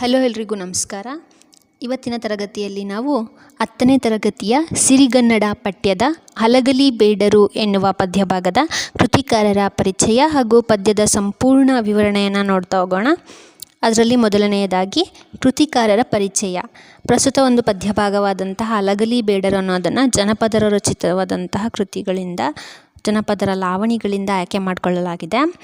Hello ಎಲ್ರಿಗೂ ನಮಸ್ಕಾರ. ಇವತ್ತಿನ ತರಗತಿಯಲ್ಲಿ ನಾವು ಹತ್ತನೇ ತರಗತಿಯ ಸಿರಿಗನ್ನಡ ಪಠ್ಯದ ಹಲಗಲಿ ಬೇಡರು ಎನ್ನುವ ಪದ್ಯಭಾಗದ ಕೃತಿಕಾರರ ಪರಿಚಯ ಹಾಗೂ ಪದ್ಯದ ಸಂಪೂರ್ಣ ವಿವರಣೆಯನ್ನು ನೋಡ್ತಾ ಹೋಗೋಣ. ಅದರಲ್ಲಿ ಮೊದಲನೆಯದಾಗಿ ಕೃತಿಕಾರರ ಪರಿಚಯ. ಪ್ರಸ್ತುತ ಒಂದು ಪದ್ಯಭಾಗವಾದಂತಹ ಹಲಗಲಿ ಬೇಡರು ಅನ್ನೋದನ್ನು ಜನಪದರ ರಚಿತವಾದಂತಹ ಕೃತಿಗಳಿಂದ, ಜನಪದರ ಲಾವಣಿಗಳಿಂದ ಆಯ್ಕೆ ಮಾಡಿಕೊಳ್ಳಲಾಗಿದೆ.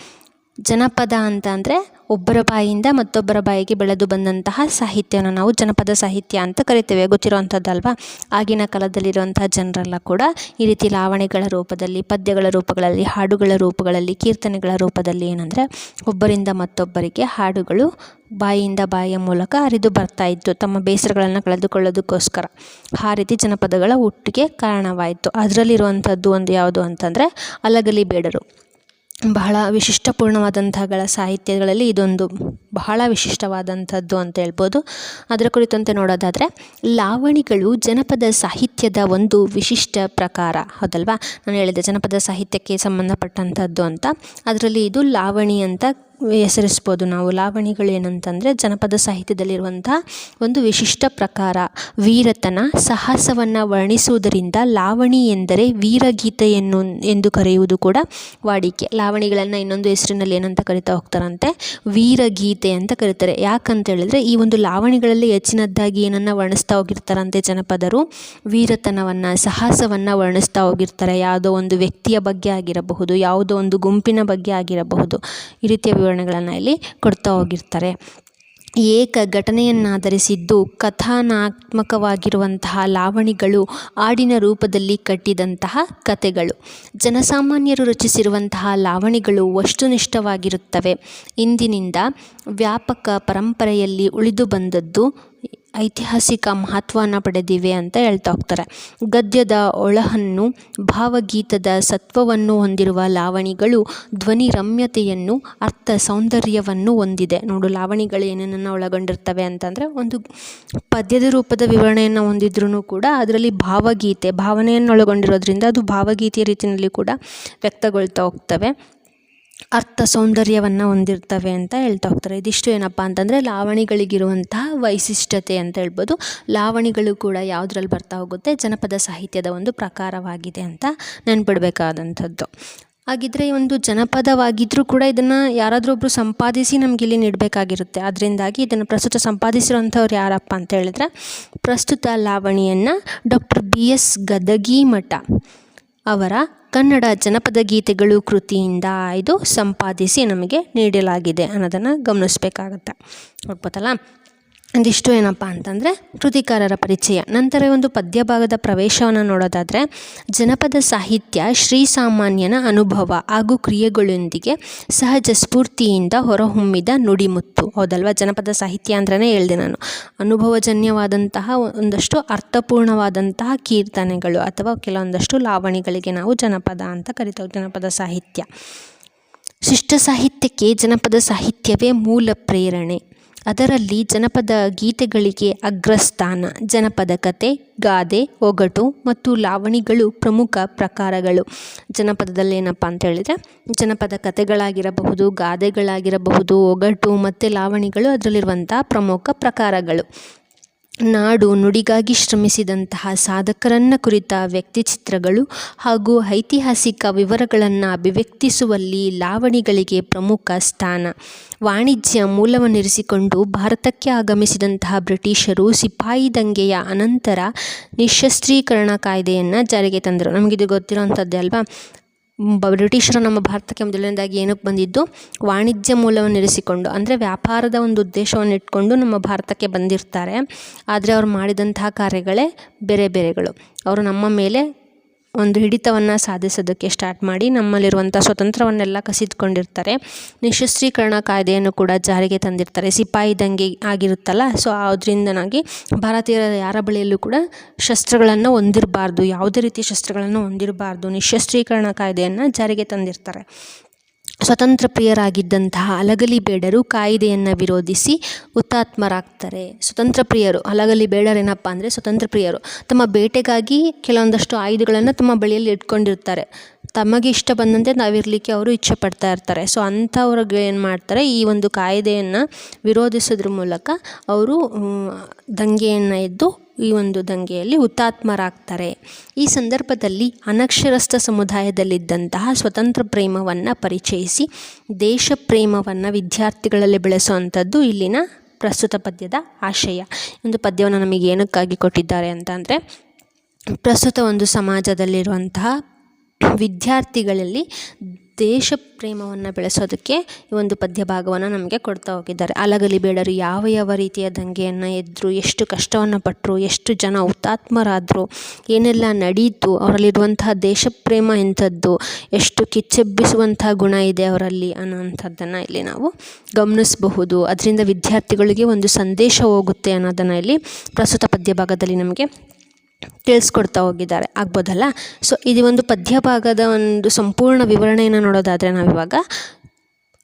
ಜನಪದ ಅಂತ ಅಂದರೆ ಒಬ್ಬರ ಬಾಯಿಯಿಂದ ಮತ್ತೊಬ್ಬರ ಬಾಯಿಗೆ ಬೆಳೆದು ಬಂದಂತಹ ಸಾಹಿತ್ಯವನ್ನು ನಾವು ಜನಪದ ಸಾಹಿತ್ಯ ಅಂತ ಕರಿತೇವೆ. ಗೊತ್ತಿರುವಂಥದ್ದಲ್ವ ಆಗಿನ ಕಾಲದಲ್ಲಿರುವಂಥ ಜನರೆಲ್ಲ ಕೂಡ ಈ ರೀತಿ ಲಾವಣಿಗಳ ರೂಪದಲ್ಲಿ, ಪದ್ಯಗಳ ರೂಪಗಳಲ್ಲಿ, ಹಾಡುಗಳ ರೂಪಗಳಲ್ಲಿ, ಕೀರ್ತನೆಗಳ ರೂಪದಲ್ಲಿ ಏನಂದರೆ ಒಬ್ಬರಿಂದ ಮತ್ತೊಬ್ಬರಿಗೆ ಹಾಡುಗಳು ಬಾಯಿಯಿಂದ ಬಾಯಿಯ ಮೂಲಕ ಹರಿದು ಬರ್ತಾ ಇತ್ತು. ತಮ್ಮ ಬೇಸರಗಳನ್ನು ಕಳೆದುಕೊಳ್ಳೋದಕ್ಕೋಸ್ಕರ ಆ ರೀತಿ ಜನಪದಗಳ ಹುಟ್ಟಿಗೆ ಕಾರಣವಾಯಿತು. ಅದರಲ್ಲಿರುವಂಥದ್ದು ಒಂದು ಯಾವುದು ಅಂತಂದರೆ ಅಲಗಲಿ ಬೇಡರು. ಬಹಳ ವಿಶಿಷ್ಟಪೂರ್ಣವಾದಂಥಗಳ ಸಾಹಿತ್ಯಗಳಲ್ಲಿ ಇದೊಂದು ಬಹಳ ವಿಶಿಷ್ಟವಾದಂಥದ್ದು ಅಂತ ಹೇಳ್ಬೋದು. ಅದರ ಕುರಿತಂತೆ ನೋಡೋದಾದರೆ, ಲಾವಣಿಗಳು ಜನಪದ ಸಾಹಿತ್ಯದ ಒಂದು ವಿಶಿಷ್ಟ ಪ್ರಕಾರ ಹೌದಲ್ವಾ? ನಾನು ಹೇಳಿದೆ ಜನಪದ ಸಾಹಿತ್ಯಕ್ಕೆ ಸಂಬಂಧಪಟ್ಟಂಥದ್ದು ಅಂತ. ಅದರಲ್ಲಿ ಇದು ಲಾವಣಿ ಅಂತ ಹೆಸರಿಸ್ಬೋದು ನಾವು. ಲಾವಣಿಗಳು ಏನಂತಂದರೆ ಜನಪದ ಸಾಹಿತ್ಯದಲ್ಲಿರುವಂಥ ಒಂದು ವಿಶಿಷ್ಟ ಪ್ರಕಾರ ವೀರತನ, ಸಾಹಸವನ್ನು ವರ್ಣಿಸುವುದರಿಂದ ಲಾವಣಿ ಎಂದರೆ ವೀರಗೀತೆಯನ್ನು ಎಂದು ಕರೆಯುವುದು ಕೂಡ ವಾಡಿಕೆ. ಲಾವಣಿಗಳನ್ನು ಇನ್ನೊಂದು ಹೆಸರಿನಲ್ಲಿ ಏನಂತ ಕರಿತಾ ಹೋಗ್ತಾರಂತೆ? ವೀರಗೀತೆ ಅಂತ ಕರೀತಾರೆ. ಯಾಕಂತ ಹೇಳಿದ್ರೆ ಈ ಒಂದು ಲಾವಣಿಗಳಲ್ಲಿ ಹೆಚ್ಚಿನದ್ದಾಗಿ ಏನನ್ನು ವರ್ಣಿಸ್ತಾ ಹೋಗಿರ್ತಾರಂತೆ ಜನಪದರು? ವೀರತನವನ್ನು, ಸಾಹಸವನ್ನು ವರ್ಣಿಸ್ತಾ ಹೋಗಿರ್ತಾರೆ. ಯಾವುದೋ ಒಂದು ವ್ಯಕ್ತಿಯ ಬಗ್ಗೆ ಆಗಿರಬಹುದು, ಯಾವುದೋ ಒಂದು ಗುಂಪಿನ ಬಗ್ಗೆ ಆಗಿರಬಹುದು. ಈ ರೀತಿಯ ವಿವರಣೆಗಳನ್ನು ಇಲ್ಲಿ ಕೊಡ್ತಾ ಹೋಗಿರ್ತಾರೆ. ಏಕ ಘಟನೆಯನ್ನಾಧರಿಸಿದ್ದು ಕಥಾನಾತ್ಮಕವಾಗಿರುವಂತಹ ಲಾವಣಿಗಳು ಆಡಿನ ರೂಪದಲ್ಲಿ ಕಟ್ಟಿದಂತಹ ಕಥೆಗಳು. ಜನಸಾಮಾನ್ಯರು ರಚಿಸಿರುವಂತಹ ಲಾವಣಿಗಳು ವಸ್ತುನಿಷ್ಠವಾಗಿರುತ್ತವೆ. ಇಂದಿನಿಂದ ವ್ಯಾಪಕ ಪರಂಪರೆಯಲ್ಲಿ ಉಳಿದು ಬಂದದ್ದು ಐತಿಹಾಸಿಕ ಮಹತ್ವವನ್ನು ಪಡೆದಿವೆ ಅಂತ ಹೇಳ್ತಾ ಹೋಗ್ತಾರೆ. ಗದ್ಯದ ಒಳಹನ್ನು ಭಾವಗೀತದ ಸತ್ವವನ್ನು ಹೊಂದಿರುವ ಲಾವಣಿಗಳು ಧ್ವನಿ ರಮ್ಯತೆಯನ್ನು ಅರ್ಥ ಸೌಂದರ್ಯವನ್ನು ಹೊಂದಿದೆ. ನೋಡು, ಲಾವಣಿಗಳು ಏನೇನನ್ನು ಒಳಗೊಂಡಿರ್ತವೆ ಅಂತಂದರೆ ಒಂದು ಪದ್ಯದ ರೂಪದ ವಿವರಣೆಯನ್ನು ಹೊಂದಿದ್ರೂ ಕೂಡ ಅದರಲ್ಲಿ ಭಾವಗೀತೆ ಭಾವನೆಯನ್ನು ಒಳಗೊಂಡಿರೋದ್ರಿಂದ ಅದು ಭಾವಗೀತೆಯ ರೀತಿಯಲ್ಲಿ ಕೂಡ ವ್ಯಕ್ತಗೊಳ್ತಾ ಹೋಗ್ತವೆ. ಅರ್ಥ ಸೌಂದರ್ಯವನ್ನು ಹೊಂದಿರ್ತವೆ ಅಂತ ಹೇಳ್ತಾ ಹೋಗ್ತಾರೆ. ಇದಿಷ್ಟು ಏನಪ್ಪ ಅಂತಂದರೆ ಲಾವಣಿಗಳಿಗಿರುವಂತಹ ವೈಶಿಷ್ಟ್ಯತೆ ಅಂತ ಹೇಳ್ಬೋದು. ಲಾವಣಿಗಳು ಕೂಡ ಯಾವುದ್ರಲ್ಲಿ ಬರ್ತಾ ಹೋಗುತ್ತೆ? ಜನಪದ ಸಾಹಿತ್ಯದ ಒಂದು ಪ್ರಕಾರವಾಗಿದೆ ಅಂತ ನೆನ್ಪಿಡ್ಬೇಕಾದಂಥದ್ದು. ಹಾಗಿದ್ರೆ ಈ ಒಂದು ಜನಪದವಾಗಿದ್ದರೂ ಕೂಡ ಇದನ್ನು ಯಾರಾದರೂ ಒಬ್ಬರು ಸಂಪಾದಿಸಿ ನಮ್ಗೆ ಇಲ್ಲಿ ನೀಡಬೇಕಾಗಿರುತ್ತೆ. ಅದರಿಂದಾಗಿ ಇದನ್ನು ಪ್ರಸ್ತುತ ಸಂಪಾದಿಸಿರುವಂಥವ್ರು ಯಾರಪ್ಪ ಅಂತ ಹೇಳಿದ್ರೆ ಪ್ರಸ್ತುತ ಲಾವಣಿಯನ್ನು ಡಾಕ್ಟರ್ ಬಿ ಎಸ್ ಗದಗಿಮಠ ಅವರ ಕನ್ನಡ ಜನಪದ ಗೀತೆಗಳು ಕೃತಿಯಿಂದ ಆಯ್ದು ಸಂಪಾದಿಸಿ ನಮಗೆ ನೀಡಲಾಗಿದೆ ಅನ್ನೋದನ್ನು ಗಮನಿಸ್ಬೇಕಾಗತ್ತೆ. ಹೋಗ್ಬೋದಲ್ಲ ಒಂದಿಷ್ಟು ಏನಪ್ಪ ಅಂತಂದರೆ, ಕೃತಿಕಾರರ ಪರಿಚಯ. ನಂತರ ಒಂದು ಪದ್ಯ ಭಾಗದ ಪ್ರವೇಶವನ್ನು ನೋಡೋದಾದರೆ, ಜನಪದ ಸಾಹಿತ್ಯ ಶ್ರೀಸಾಮಾನ್ಯನ ಅನುಭವ ಹಾಗೂ ಕ್ರಿಯೆಗಳೊಂದಿಗೆ ಸಹಜ ಸ್ಫೂರ್ತಿಯಿಂದ ಹೊರಹೊಮ್ಮಿದ ನುಡಿಮುತ್ತು. ಹೌದಲ್ವಾ? ಜನಪದ ಸಾಹಿತ್ಯ ಅಂದ್ರೇ ಹೇಳಿದೆ ನಾನು. ಅನುಭವಜನ್ಯವಾದಂತಹ ಒಂದಷ್ಟು ಅರ್ಥಪೂರ್ಣವಾದಂತಹ ಕೀರ್ತನೆಗಳು ಅಥವಾ ಕೆಲವೊಂದಷ್ಟು ಲಾವಣಿಗಳಿಗೆ ನಾವು ಜನಪದ ಅಂತ ಕರಿತೇವೆ, ಜನಪದ ಸಾಹಿತ್ಯ. ಶಿಷ್ಟ ಸಾಹಿತ್ಯಕ್ಕೆ ಜನಪದ ಸಾಹಿತ್ಯವೇ ಮೂಲ ಪ್ರೇರಣೆ. ಅದರಲ್ಲಿ ಜನಪದ ಗೀತೆಗಳಿಗೆ ಅಗ್ರಸ್ಥಾನ, ಜನಪದ ಕತೆ, ಗಾದೆ, ಒಗಟು ಮತ್ತು ಲಾವಣಿಗಳು ಪ್ರಮುಖ ಪ್ರಕಾರಗಳು. ಜನಪದದಲ್ಲಿ ಏನಪ್ಪ ಅಂತ ಹೇಳಿದರೆ, ಜನಪದ ಕತೆಗಳಾಗಿರಬಹುದು, ಗಾದೆಗಳಾಗಿರಬಹುದು, ಒಗಟು ಮತ್ತು ಲಾವಣಿಗಳು ಅದರಲ್ಲಿರುವಂಥ ಪ್ರಮುಖ ಪ್ರಕಾರಗಳು. ನಾಡು ನುಡಿಗಾಗಿ ಶ್ರಮಿಸಿದಂತಹ ಸಾಧಕರನ್ನು ಕುರಿತ ವ್ಯಕ್ತಿಚಿತ್ರಗಳು ಹಾಗೂ ಐತಿಹಾಸಿಕ ವಿವರಗಳನ್ನು ಅಭಿವ್ಯಕ್ತಿಸುವಲ್ಲಿ ಲಾವಣಿಗಳಿಗೆ ಪ್ರಮುಖ ಸ್ಥಾನ. ವಾಣಿಜ್ಯ ಮೂಲವನ್ನಿರಿಸಿಕೊಂಡು ಭಾರತಕ್ಕೆ ಆಗಮಿಸಿದಂತಹ ಬ್ರಿಟಿಷರು ಸಿಪಾಯಿ ದಂಗೆಯ ಅನಂತರ ನಿಶಸ್ತ್ರೀಕರಣ ಕಾಯ್ದೆಯನ್ನು ಜಾರಿಗೆ ತಂದರು. ನಮಗಿದು ಗೊತ್ತಿರೋವಂಥದ್ದೇ ಅಲ್ವಾ? ಬ್ರಿಟಿಷರು ನಮ್ಮ ಭಾರತಕ್ಕೆ ಮೊದಲನೇದಾಗಿ ಏನಕ್ಕೆ ಬಂದಿದ್ದು? ವಾಣಿಜ್ಯ ಮೂಲವನ್ನು ಇರಿಸಿಕೊಂಡು, ಅಂದರೆ ವ್ಯಾಪಾರದ ಒಂದು ಉದ್ದೇಶವನ್ನು ಇಟ್ಕೊಂಡು ನಮ್ಮ ಭಾರತಕ್ಕೆ ಬಂದಿರ್ತಾರೆ. ಆದರೆ ಅವ್ರು ಮಾಡಿದಂತಹ ಕಾರ್ಯಗಳೇ ಬೇರೆ ಬೇರೆಗಳು. ಅವರು ನಮ್ಮ ಮೇಲೆ ಒಂದು ಹಿಡಿತವನ್ನು ಸಾಧಿಸೋದಕ್ಕೆ ಸ್ಟಾರ್ಟ್ ಮಾಡಿ ನಮ್ಮಲ್ಲಿರುವಂಥ ಸ್ವತಂತ್ರವನ್ನೆಲ್ಲ ಕಸಿದುಕೊಂಡಿರ್ತಾರೆ. ನಿಶಸ್ತ್ರೀಕರಣ ಕಾಯ್ದೆಯನ್ನು ಕೂಡ ಜಾರಿಗೆ ತಂದಿರ್ತಾರೆ. ಸಿಪಾಯಿ ದಂಗೆ ಆಗಿರುತ್ತಲ್ಲ ಸೊ ಅದರಿಂದನಾಗಿ ಭಾರತೀಯರ ಯಾರ ಬಳಿಯಲ್ಲೂ ಕೂಡ ಶಸ್ತ್ರಗಳನ್ನು ಹೊಂದಿರಬಾರ್ದು, ಯಾವುದೇ ರೀತಿಯ ಶಸ್ತ್ರಗಳನ್ನು ಹೊಂದಿರಬಾರ್ದು ನಿಶಸ್ತ್ರೀಕರಣ ಕಾಯ್ದೆಯನ್ನು ಜಾರಿಗೆ ತಂದಿರ್ತಾರೆ. ಸ್ವತಂತ್ರ ಪ್ರಿಯರಾಗಿದ್ದಂತಹ ಅಲಗಲಿ ಬೇಡರು ಕಾಯಿದೆಯನ್ನು ವಿರೋಧಿಸಿ ಹುತಾತ್ಮರಾಗ್ತಾರೆ. ಸ್ವತಂತ್ರ ಪ್ರಿಯರು ಅಲಗಲಿ ಬೇಡರೇನಪ್ಪ ಅಂದರೆ ಸ್ವತಂತ್ರ ಪ್ರಿಯರು ತಮ್ಮ ಬೇಟೆಗಾಗಿ ಕೆಲವೊಂದಷ್ಟು ಆಯುಧಗಳನ್ನು ತಮ್ಮ ಬಳಿಯಲ್ಲಿ ಇಟ್ಕೊಂಡಿರ್ತಾರೆ. ತಮಗೆ ಇಷ್ಟ ಬಂದಂತೆ ನಾವಿರಲಿಕ್ಕೆ ಅವರು ಇಚ್ಛೆ ಪಡ್ತಾ ಇರ್ತಾರೆ. ಸೊ ಅಂಥವ್ರಿಗೆ ಏನು ಮಾಡ್ತಾರೆ, ಈ ಒಂದು ಕಾಯ್ದೆಯನ್ನು ವಿರೋಧಿಸೋದ್ರ ಮೂಲಕ ಅವರು ದಂಗೆಯನ್ನು ಎದ್ದು ಈ ಒಂದು ದಂಗೆಯಲ್ಲಿ ಹುತಾತ್ಮರಾಗ್ತಾರೆ. ಈ ಸಂದರ್ಭದಲ್ಲಿ ಅನಕ್ಷರಸ್ಥ ಸಮುದಾಯದಲ್ಲಿದ್ದಂತಹ ಸ್ವತಂತ್ರ ಪ್ರೇಮವನ್ನು ಪರಿಚಯಿಸಿ ದೇಶ ಪ್ರೇಮವನ್ನು ವಿದ್ಯಾರ್ಥಿಗಳಲ್ಲಿ ಬೆಳೆಸುವಂಥದ್ದು ಇಲ್ಲಿನ ಪ್ರಸ್ತುತ ಪದ್ಯದ ಆಶಯ. ಒಂದು ಪದ್ಯವನ್ನು ನಮಗೆ ಏನಕ್ಕಾಗಿ ಕೊಟ್ಟಿದ್ದಾರೆ ಅಂತಂದರೆ ಪ್ರಸ್ತುತ ಒಂದು ಸಮಾಜದಲ್ಲಿರುವಂತಹ ವಿದ್ಯಾರ್ಥಿಗಳಲ್ಲಿ ದೇಶ ಪ್ರೇಮವನ್ನು ಬೆಳೆಸೋದಕ್ಕೆ ಈ ಒಂದು ಪದ್ಯ ಭಾಗವನ್ನು ನಮಗೆ ಕೊಡ್ತಾ ಹೋಗಿದ್ದಾರೆ. ಅಲಗಲಿ ಬೇಡರು, ಯಾವ ಯಾವ ರೀತಿಯ ದಂಗೆಯನ್ನು ಎದ್ರು, ಎಷ್ಟು ಕಷ್ಟವನ್ನು ಪಟ್ಟರು ಎಷ್ಟು ಜನ ಹುತಾತ್ಮರಾದರು, ಏನೆಲ್ಲ ನಡೀತು, ಅವರಲ್ಲಿರುವಂತಹ ದೇಶ ಪ್ರೇಮ ಎಂಥದ್ದು, ಎಷ್ಟು ಕಿಚ್ಚೆಬ್ಬಿಸುವಂತಹ ಗುಣ ಇದೆ ಅವರಲ್ಲಿ ಅನ್ನೋವಂಥದ್ದನ್ನು ಇಲ್ಲಿ ನಾವು ಗಮನಿಸಬಹುದು. ಅದರಿಂದ ವಿದ್ಯಾರ್ಥಿಗಳಿಗೆ ಒಂದು ಸಂದೇಶ ಹೋಗುತ್ತೆ ಅನ್ನೋದನ್ನು ಇಲ್ಲಿ ಪ್ರಸ್ತುತ ಪದ್ಯ ಭಾಗದಲ್ಲಿ ನಮಗೆ ತಿಳಿಸ್ಕೊಡ್ತಾ ಹೋಗಿದ್ದಾರೆ. ಆಗ್ಬೋದಲ್ಲ? ಸೊ ಇದು ಒಂದು ಪದ್ಯಭಾಗದ ಒಂದು ಸಂಪೂರ್ಣ ವಿವರಣೆಯನ್ನು ನೋಡೋದಾದರೆ ನಾವಿವಾಗ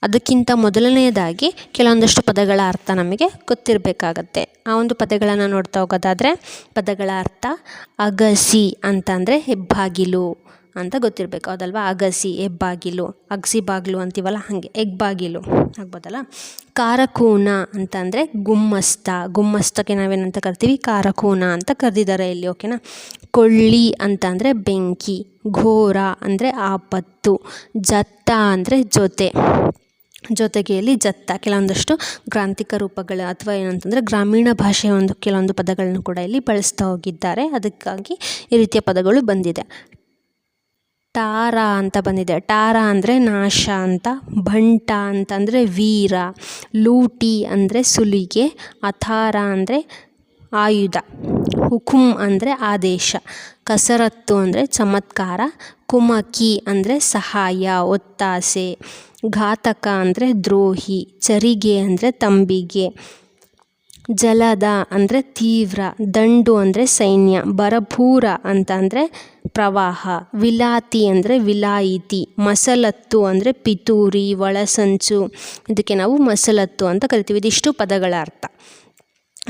ಅದಕ್ಕಿಂತ ಮೊದಲನೆಯದಾಗಿ ಕೆಲವೊಂದಷ್ಟು ಪದಗಳ ಅರ್ಥ ನಮಗೆ ಗೊತ್ತಿರಬೇಕಾಗತ್ತೆ. ಆ ಒಂದು ಪದಗಳನ್ನು ನೋಡ್ತಾ ಹೋಗೋದಾದರೆ ಪದಗಳ ಅರ್ಥ ಅಗಸಿ ಅಂತಂದರೆ ಹೆಬ್ಬಾಗಿಲು. ಅಂತ ಗೊತ್ತಿರಬೇಕು. ಅದಲ್ವಾ? ಅಗಸಿ ಹೆಬ್ಬಾಗಿಲು ಅಗಸಿ ಬಾಗಿಲು ಅಂತೀವಲ್ಲ? ಹಾಗೆ ಹೆಗ್ಬಾಗಿಲು ಆಗ್ಬೋದಲ್ಲ? ಕಾರಕೂನ ಅಂತಂದರೆ ಗುಮ್ಮಸ್ತ. ಗುಮ್ಮಸ್ತಕ್ಕೆ ನಾವೇನಂತ ಕರಿತೀವಿ? ಕಾರಕೂನ ಅಂತ ಕರೆದಿದ್ದಾರೆ ಇಲ್ಲಿ ಓಕೆನಾ ಕೊಳ್ಳಿ ಅಂತಂದರೆ ಬೆಂಕಿ, ಘೋರ ಅಂದರೆ ಆಪತ್ತು, ಜತ್ತ ಅಂದರೆ ಜೊತೆ. ಜೊತೆಗೆ ಇಲ್ಲಿ ಜತ್ತ, ಕೆಲವೊಂದಷ್ಟು ಗ್ರಾಂಥಿಕ ರೂಪಗಳು ಅಥವಾ ಏನಂತಂದರೆ ಗ್ರಾಮೀಣ ಭಾಷೆಯ ಒಂದು ಕೆಲವೊಂದು ಪದಗಳನ್ನು ಕೂಡ ಇಲ್ಲಿ ಬಳಸ್ತಾ ಹೋಗಿದ್ದಾರೆ. ಅದಕ್ಕಾಗಿ ಈ ರೀತಿಯ ಪದಗಳು ಬಂದಿದೆ. ಟಾರ ಅಂತ ಬಂದಿದೆ. ಟಾರ ಅಂದರೆ ನಾಶ ಅಂತ ಭಂಟ ಅಂತಂದರೆ ವೀರ, ಲೂಟಿ ಅಂದರೆ ಸುಲಿಗೆ, ಅಥಾರ ಅಂದರೆ ಆಯುಧ, ಹುಕುಂ ಅಂದರೆ ಆದೇಶ, ಕಸರತ್ತು ಅಂದರೆ ಚಮತ್ಕಾರ, ಕುಮಕಿ ಅಂದರೆ ಸಹಾಯ, ಒತ್ತಾಸೆ, ಘಾತಕ ಅಂದರೆ ದ್ರೋಹಿ, ಚರಿಗೆ ಅಂದರೆ ತಂಬಿಗೆ, ಜಲದ ಅಂದರೆ ತೀವ್ರ, ದಂಡು ಅಂದರೆ ಸೈನ್ಯ ಬರಪೂರ ಅಂತ ಅಂದರೆ ಪ್ರವಾಹ. ವಿಲಾತಿ ಅಂದರೆ ವಿಲಾಯಿತಿ, ಮಸಲತ್ತು ಅಂದರೆ ಪಿತೂರಿ ಒಳಸಂಚು ಇದಕ್ಕೆ ನಾವು ಮಸಲತ್ತು ಅಂತ ಕರಿತೀವಿ. ಇದಿಷ್ಟು ಪದಗಳ ಅರ್ಥ.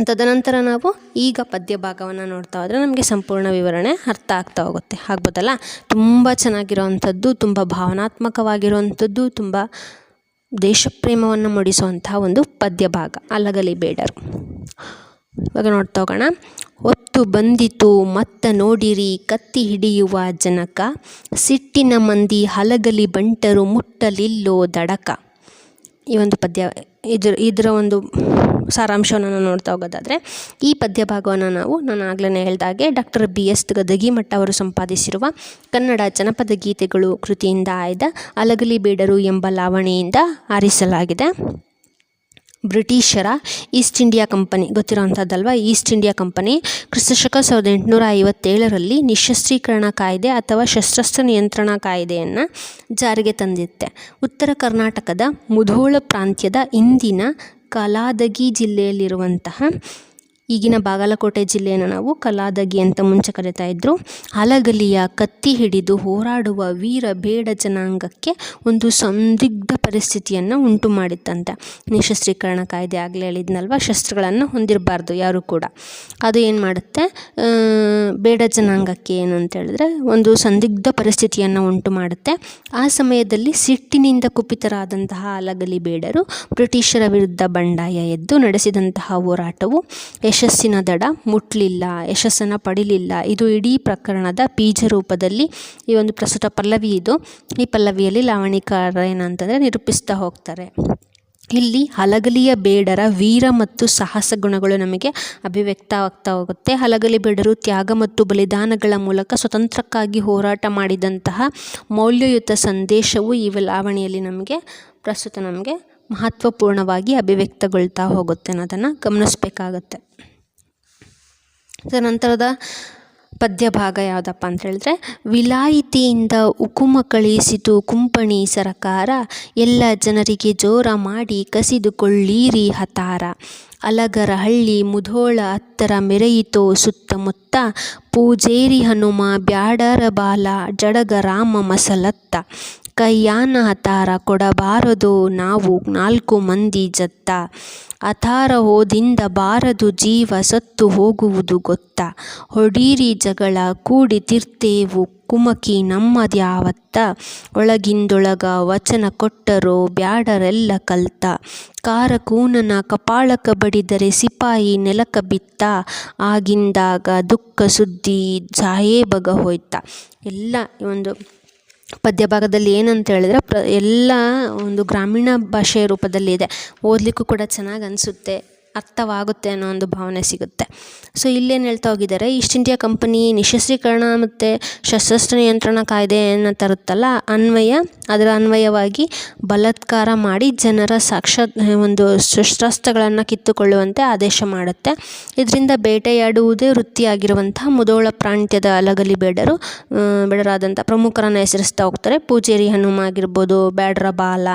ತದನಂತರ ನಾವು ಈಗ ಪದ್ಯ ಭಾಗವನ್ನು ನೋಡ್ತಾ ಹೋದರೆ ನಮಗೆ ಸಂಪೂರ್ಣ ವಿವರಣೆ ಅರ್ಥ ಆಗ್ತಾ ಹೋಗುತ್ತೆ. ಆಗ್ಬೋದಲ್ಲ? ತುಂಬ ಚೆನ್ನಾಗಿರೋವಂಥದ್ದು, ತುಂಬ ಭಾವನಾತ್ಮಕವಾಗಿರುವಂಥದ್ದು, ತುಂಬ ದೇಶಪ್ರೇಮವನ್ನು ಮೂಡಿಸುವಂತಹ ಒಂದು ಪದ್ಯ ಭಾಗ. ಅಲಗಲಿ ಬೇಡರು. ಇವಾಗ ನೋಡ್ತಾ ಹೋಗೋಣ ಒತ್ತು ಬಂದಿತು, ಮತ್ತ ನೋಡಿರಿ, ಕತ್ತಿ ಹಿಡಿಯುವ ಜನಕ. ಸಿಟ್ಟಿನ ಮಂದಿ ಹಲಗಲಿ ಬಂಟರು ಮುಟ್ಟಲಿಲ್ಲೋ ದಡಕ. ಈ ಒಂದು ಪದ್ಯ, ಇದ್ರ, ಇದರ ಒಂದು ಸಾರಾಂಶವನ್ನು ನೋಡ್ತಾ ಹೋಗೋದಾದರೆ, ಈ ಪದ್ಯ ಭಾಗವನ್ನು ನಾವು, ನಾನು ಆಗ್ಲೇ ಹೇಳಿದಾಗೆ ಡಾಕ್ಟರ್ ಬಿ ಎಸ್ ಗದಗಿಮಠ ಅವರು ಸಂಪಾದಿಸಿರುವ ಕನ್ನಡ ಜನಪದ ಗೀತೆಗಳು ಕೃತಿಯಿಂದ ಆಯ್ದ ಅಲಗಲಿ ಬೇಡರು ಎಂಬ ಲಾವಣೆಯಿಂದ ಆರಿಸಲಾಗಿದೆ. ಬ್ರಿಟಿಷರ ಈಸ್ಟ್ ಇಂಡಿಯಾ ಕಂಪನಿ. ಗೊತ್ತಿರೋವಂಥದ್ದಲ್ವ? ಈಸ್ಟ್ ಇಂಡಿಯಾ ಕಂಪನಿ ಕ್ರಿಸ್ತಶಕ ಸಾವಿರದ ಎಂಟುನೂರ ಐವತ್ತೇಳರಲ್ಲಿ ನಿಶಸ್ತ್ರೀಕರಣ ಕಾಯ್ದೆ ಅಥವಾ ಶಸ್ತ್ರಾಸ್ತ್ರ ನಿಯಂತ್ರಣ ಕಾಯ್ದೆಯನ್ನು ಜಾರಿಗೆ ತಂದಿತ್ತೆ. ಉತ್ತರ ಕರ್ನಾಟಕದ ಮುಧೋಳ ಪ್ರಾಂತ್ಯದ ಇಂದಿನ ಕಲಾದಗಿ ಜಿಲ್ಲೆಯಲ್ಲಿರುವಂತಹ ಈಗಿನ ಬಾಗಲಕೋಟೆ ಜಿಲ್ಲೆಯನ್ನು ನಾವು ಕಲಾದಗಿ ಅಂತ ಮುಂಚೆ ಕರೀತಾ ಇದ್ದರು ಅಲಗಲಿಯ ಕತ್ತಿ ಹಿಡಿದು ಹೋರಾಡುವ ವೀರ ಬೇಡ ಜನಾಂಗಕ್ಕೆ ಒಂದು ಸಂದಿಗ್ಧ ಪರಿಸ್ಥಿತಿಯನ್ನು ಉಂಟು ಮಾಡಿತ್ತಂತೆ. ನಿಶಸ್ತ್ರೀಕರಣ ಕಾಯ್ದೆ ಆಗಲೇ ಹೇಳಿದ್ನಲ್ವ? ಶಸ್ತ್ರಗಳನ್ನು ಹೊಂದಿರಬಾರ್ದು, ಯಾರು ಕೂಡ. ಅದು ಏನು ಮಾಡುತ್ತೆ? ಬೇಡ ಜನಾಂಗಕ್ಕೆ ಏನು ಅಂತ ಹೇಳಿದ್ರೆ ಒಂದು ಸಂದಿಗ್ಧ ಪರಿಸ್ಥಿತಿಯನ್ನು ಉಂಟು ಮಾಡುತ್ತೆ. ಆ ಸಮಯದಲ್ಲಿ ಸಿಟ್ಟಿನಿಂದ ಕುಪಿತರಾದಂತಹ ಅಲಗಲಿ ಬೇಡರು ಬ್ರಿಟಿಷರ ವಿರುದ್ಧ ಬಂಡಾಯ ಎದ್ದು ನಡೆಸಿದಂತಹ ಹೋರಾಟವು ಯಶಸ್ಸಿನ ದಡ ಮುಟ್ಟಲಿಲ್ಲ ಯಶಸ್ಸನ್ನು ಪಡಿಲಿಲ್ಲ. ಇದು ಇಡೀ ಪ್ರಕರಣದ ಬೀಜ ರೂಪದಲ್ಲಿ ಈ ಒಂದು ಪ್ರಸ್ತುತ ಪಲ್ಲವಿ ಇದು. ಈ ಪಲ್ಲವಿಯಲ್ಲಿ ಲಾವಣಿಕಾರ ಏನಂತಂದರೆ ನಿರೂಪಿಸ್ತಾ ಹೋಗ್ತಾರೆ. ಇಲ್ಲಿ ಹಲಗಲಿಯ ಬೇಡರ ವೀರ ಮತ್ತು ಸಾಹಸ ಗುಣಗಳು ನಮಗೆ ಅಭಿವ್ಯಕ್ತವಾಗ್ತಾ ಹೋಗುತ್ತೆ. ಹಲಗಲಿ ಬೇಡರು ತ್ಯಾಗ ಮತ್ತು ಬಲಿದಾನಗಳ ಮೂಲಕ ಸ್ವತಂತ್ರಕ್ಕಾಗಿ ಹೋರಾಟ ಮಾಡಿದಂತಹ ಮೌಲ್ಯಯುತ ಸಂದೇಶವು ಈ ಲಾವಣಿಯಲ್ಲಿ ನಮಗೆ, ಪ್ರಸ್ತುತ ನಮಗೆ ಮಹತ್ವಪೂರ್ಣವಾಗಿ ಅಭಿವ್ಯಕ್ತಗೊಳ್ತಾ ಹೋಗುತ್ತೆ ಅನ್ನೋದನ್ನು ಗಮನಿಸಬೇಕಾಗತ್ತೆ. ನಂತರದ ಪದ್ಯ ಭಾಗ ಯಾವುದಪ್ಪ ಅಂತ ಹೇಳಿದ್ರೆ, ವಿಲಾಯಿತಿಯಿಂದ ಉಕುಮ ಕಳಿಸಿತು ಕುಂಪಣಿ ಸರಕಾರ, ಎಲ್ಲ ಜನರಿಗೆ ಜೋರ ಮಾಡಿ ಕಸಿದುಕೊಳ್ಳೀರಿ ಹತಾರ. ಅಲಗರ ಹಳ್ಳಿ ಮುಧೋಳ ಹತ್ತರ ಮೆರೆಯಿತೋ ಸುತ್ತಮುತ್ತ, ಪೂಜೇರಿ ಹನುಮ ಬ್ಯಾಡರ ಬಾಲ ಜಡಗ ರಾಮ ಮಸಲತ್ತ. ಕೈಯಾನ ಹತಾರ ಕೊಡಬಾರದು, ನಾವು ನಾಲ್ಕು ಮಂದಿ ಜತ್ತ. ಅಥಾರ ಹೋದಿಂದ ಬಾರದು ಜೀವ, ಸತ್ತು ಹೋಗುವುದು ಗೊತ್ತ. ಹೊಡೀರಿ ಜಗಳ, ಕೂಡಿ ತಿರ್ತೇವು, ಕುಮಕಿ ನಮ್ಮದ್ಯಾವತ್ತ. ಒಳಗಿಂದೊಳಗ ವಚನ ಕೊಟ್ಟರೋ, ಬ್ಯಾಡರೆಲ್ಲ ಕಲ್ತ. ಕಾರಕೂನನ ಕಪಾಳಕ ಬಡಿದರೆ ಸಿಪಾಯಿ ನೆಲಕ ಬಿತ್ತ. ಆಗಿಂದಾಗ ದುಃಖ ಸುದ್ದಿ ಸಾಹೇಬಗ ಹೋಯ್ತ. ಎಲ್ಲ ಒಂದು ಪದ್ಯ ಭಾಗದಲ್ಲಿ ಏನಂತ ಹೇಳಿದ್ರೆ ಪ್ರ ಎಲ್ಲ ಒಂದು ಗ್ರಾಮೀಣ ಭಾಷೆಯ ರೂಪದಲ್ಲಿ ಇದೆ ಓದಲಿಕ್ಕೂ ಕೂಡ ಚೆನ್ನಾಗಿ ಅನಿಸುತ್ತೆ. ಅರ್ಥವಾಗುತ್ತೆ ಅನ್ನೋ ಒಂದು ಭಾವನೆ ಸಿಗುತ್ತೆ. ಸೊ ಇಲ್ಲೇನು ಹೇಳ್ತಾ ಹೋಗಿದ್ದಾರೆ, ಈಸ್ಟ್ ಇಂಡಿಯಾ ಕಂಪನಿ ನಿಶಸ್ತ್ರೀಕರಣ ಮತ್ತು ಸಶಸ್ತ್ರ ನಿಯಂತ್ರಣ ಕಾಯ್ದೆಯನ್ನು ತರುತ್ತಲ್ಲ, ಅನ್ವಯ, ಅದರ ಅನ್ವಯವಾಗಿ ಬಲತ್ಕಾರ ಮಾಡಿ ಜನರ ಸಾಕ್ಷಾತ್, ಒಂದು ಶಸ್ತ್ರಾಸ್ತ್ರಗಳನ್ನು ಕಿತ್ತುಕೊಳ್ಳುವಂತೆ ಆದೇಶ ಮಾಡುತ್ತೆ. ಇದರಿಂದ ಬೇಟೆಯಾಡುವುದೇ ವೃತ್ತಿಯಾಗಿರುವಂತಹ ಮುದೋಳ ಪ್ರಾಂತ್ಯದ ಅಲಗಲಿ ಬೇಡರು ಬೇಡರಾದಂಥ ಪ್ರಮುಖರನ್ನು ಹೆಸರಿಸ್ತಾ ಹೋಗ್ತಾರೆ. ಪೂಜೇರಿ ಹನುಮ ಆಗಿರ್ಬೋದು ಬ್ಯಾಡ್ರ ಬಾಲ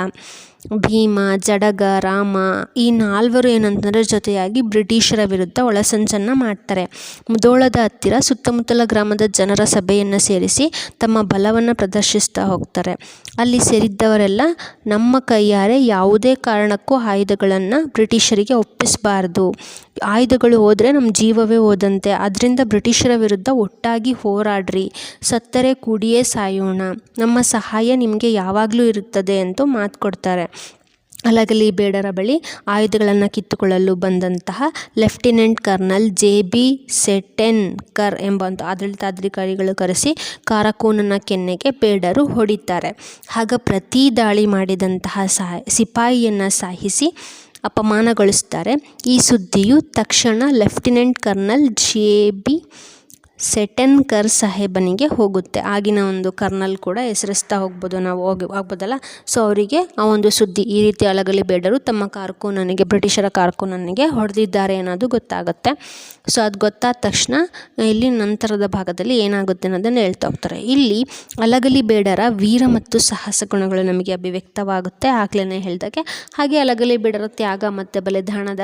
ಭೀಮ, ಜಡಗ, ರಾಮ ಈ ನಾಲ್ವರು ಏನಂತಂದರೆ ಜೊತೆಯಾಗಿ ಬ್ರಿಟಿಷರ ವಿರುದ್ಧ ಒಳಸಂಚನ್ನು ಮಾಡ್ತಾರೆ. ಮುದೋಳದ ಹತ್ತಿರ ಸುತ್ತಮುತ್ತಲ ಗ್ರಾಮದ ಜನರ ಸಭೆಯನ್ನು ಸೇರಿಸಿ ತಮ್ಮ ಬಲವನ್ನು ಪ್ರದರ್ಶಿಸ್ತಾ ಹೋಗ್ತಾರೆ. ಅಲ್ಲಿ ಸೇರಿದ್ದವರೆಲ್ಲ ನಮ್ಮ ಕೈಯಾರೆ ಯಾವುದೇ ಕಾರಣಕ್ಕೂ ಆಯುಧಗಳನ್ನು ಬ್ರಿಟಿಷರಿಗೆ ಒಪ್ಪಿಸಬಾರ್ದು. ಆಯುಧಗಳು ಹೋದರೆ ನಮ್ಮ ಜೀವವೇ ಹೋದಂತೆ ಅದರಿಂದ ಬ್ರಿಟಿಷರ ವಿರುದ್ಧ ಒಟ್ಟಾಗಿ ಹೋರಾಡ್ರಿ, ಸತ್ತರೆ ಕೂಡಿಯೇ ಸಾಯೋಣ. ನಮ್ಮ ಸಹಾಯ ನಿಮಗೆ ಯಾವಾಗಲೂ ಇರುತ್ತದೆ ಅಂತ ಮಾತು ಕೊಡ್ತಾರೆ. ಅಲಗಲಿ ಬೇಡರ ಬಳಿ ಆಯುಧಗಳನ್ನು ಕಿತ್ತುಕೊಳ್ಳಲು ಬಂದಂತಹ lieutenant colonel J B Seton Karr ಎಂಬಂಥ ಆಡಳಿತಾಧಿಕಾರಿಗಳು ಕರೆಸಿ ಕಾರಕೋನನ ಕೆನ್ನೆಗೆ ಬೇಡರು ಹೊಡಿತಾರೆ. ಆಗ ಪ್ರತಿ ದಾಳಿ ಮಾಡಿದಂತಹ ಸಹ ಸಿಪಾಯಿಯನ್ನು ಸಾಹಿಸಿ ಅಪಮಾನಗೊಳಿಸ್ತಾರೆ. ಈ ಸುದ್ದಿಯು ತಕ್ಷಣ lieutenant colonel J B Seton Karr ಸಾಹೇಬನಿಗೆ ಹೋಗುತ್ತೆ. ಆಗಿನ ಒಂದು ಕರ್ನಲ್ ಕೂಡ ಹೆಸರಿಸ್ತಾ ಹೋಗ್ಬೋದು ನಾವು ಹೋಗಿ, ಆಗ್ಬೋದಲ್ಲ? ಸೊ ಅವರಿಗೆ ಆ ಒಂದು ಸುದ್ದಿ ಈ ರೀತಿ ಅಲಗಲಿ ಬೇಡರು. ತಮ್ಮ ಕಾರ್ಕೂನನಿಗೆ, ಬ್ರಿಟಿಷರ ಕಾರ್ಕೂನನಿಗೆ ಹೊಡೆದಿದ್ದಾರೆ ಅನ್ನೋದು ಗೊತ್ತಾಗುತ್ತೆ. ಸೊ ಅದು ಗೊತ್ತಾದ ತಕ್ಷಣ ಇಲ್ಲಿ ನಂತರದ ಭಾಗದಲ್ಲಿ ಏನಾಗುತ್ತೆ ಅನ್ನೋದನ್ನು ಹೇಳ್ತಾ ಹೋಗ್ತಾರೆ. ಇಲ್ಲಿ ಅಲಗಲಿ ಬೇಡರ ವೀರ ಮತ್ತು ಸಾಹಸ ಗುಣಗಳು ನಮಗೆ ಅಭಿವ್ಯಕ್ತವಾಗುತ್ತೆ. ಆಗ್ಲೇ ಹೇಳಿದಾಗೆ. ಹಾಗೆ ಅಲಗಲಿ ಬೇಡರ ತ್ಯಾಗ ಮತ್ತು ಬಲಿದಾನದ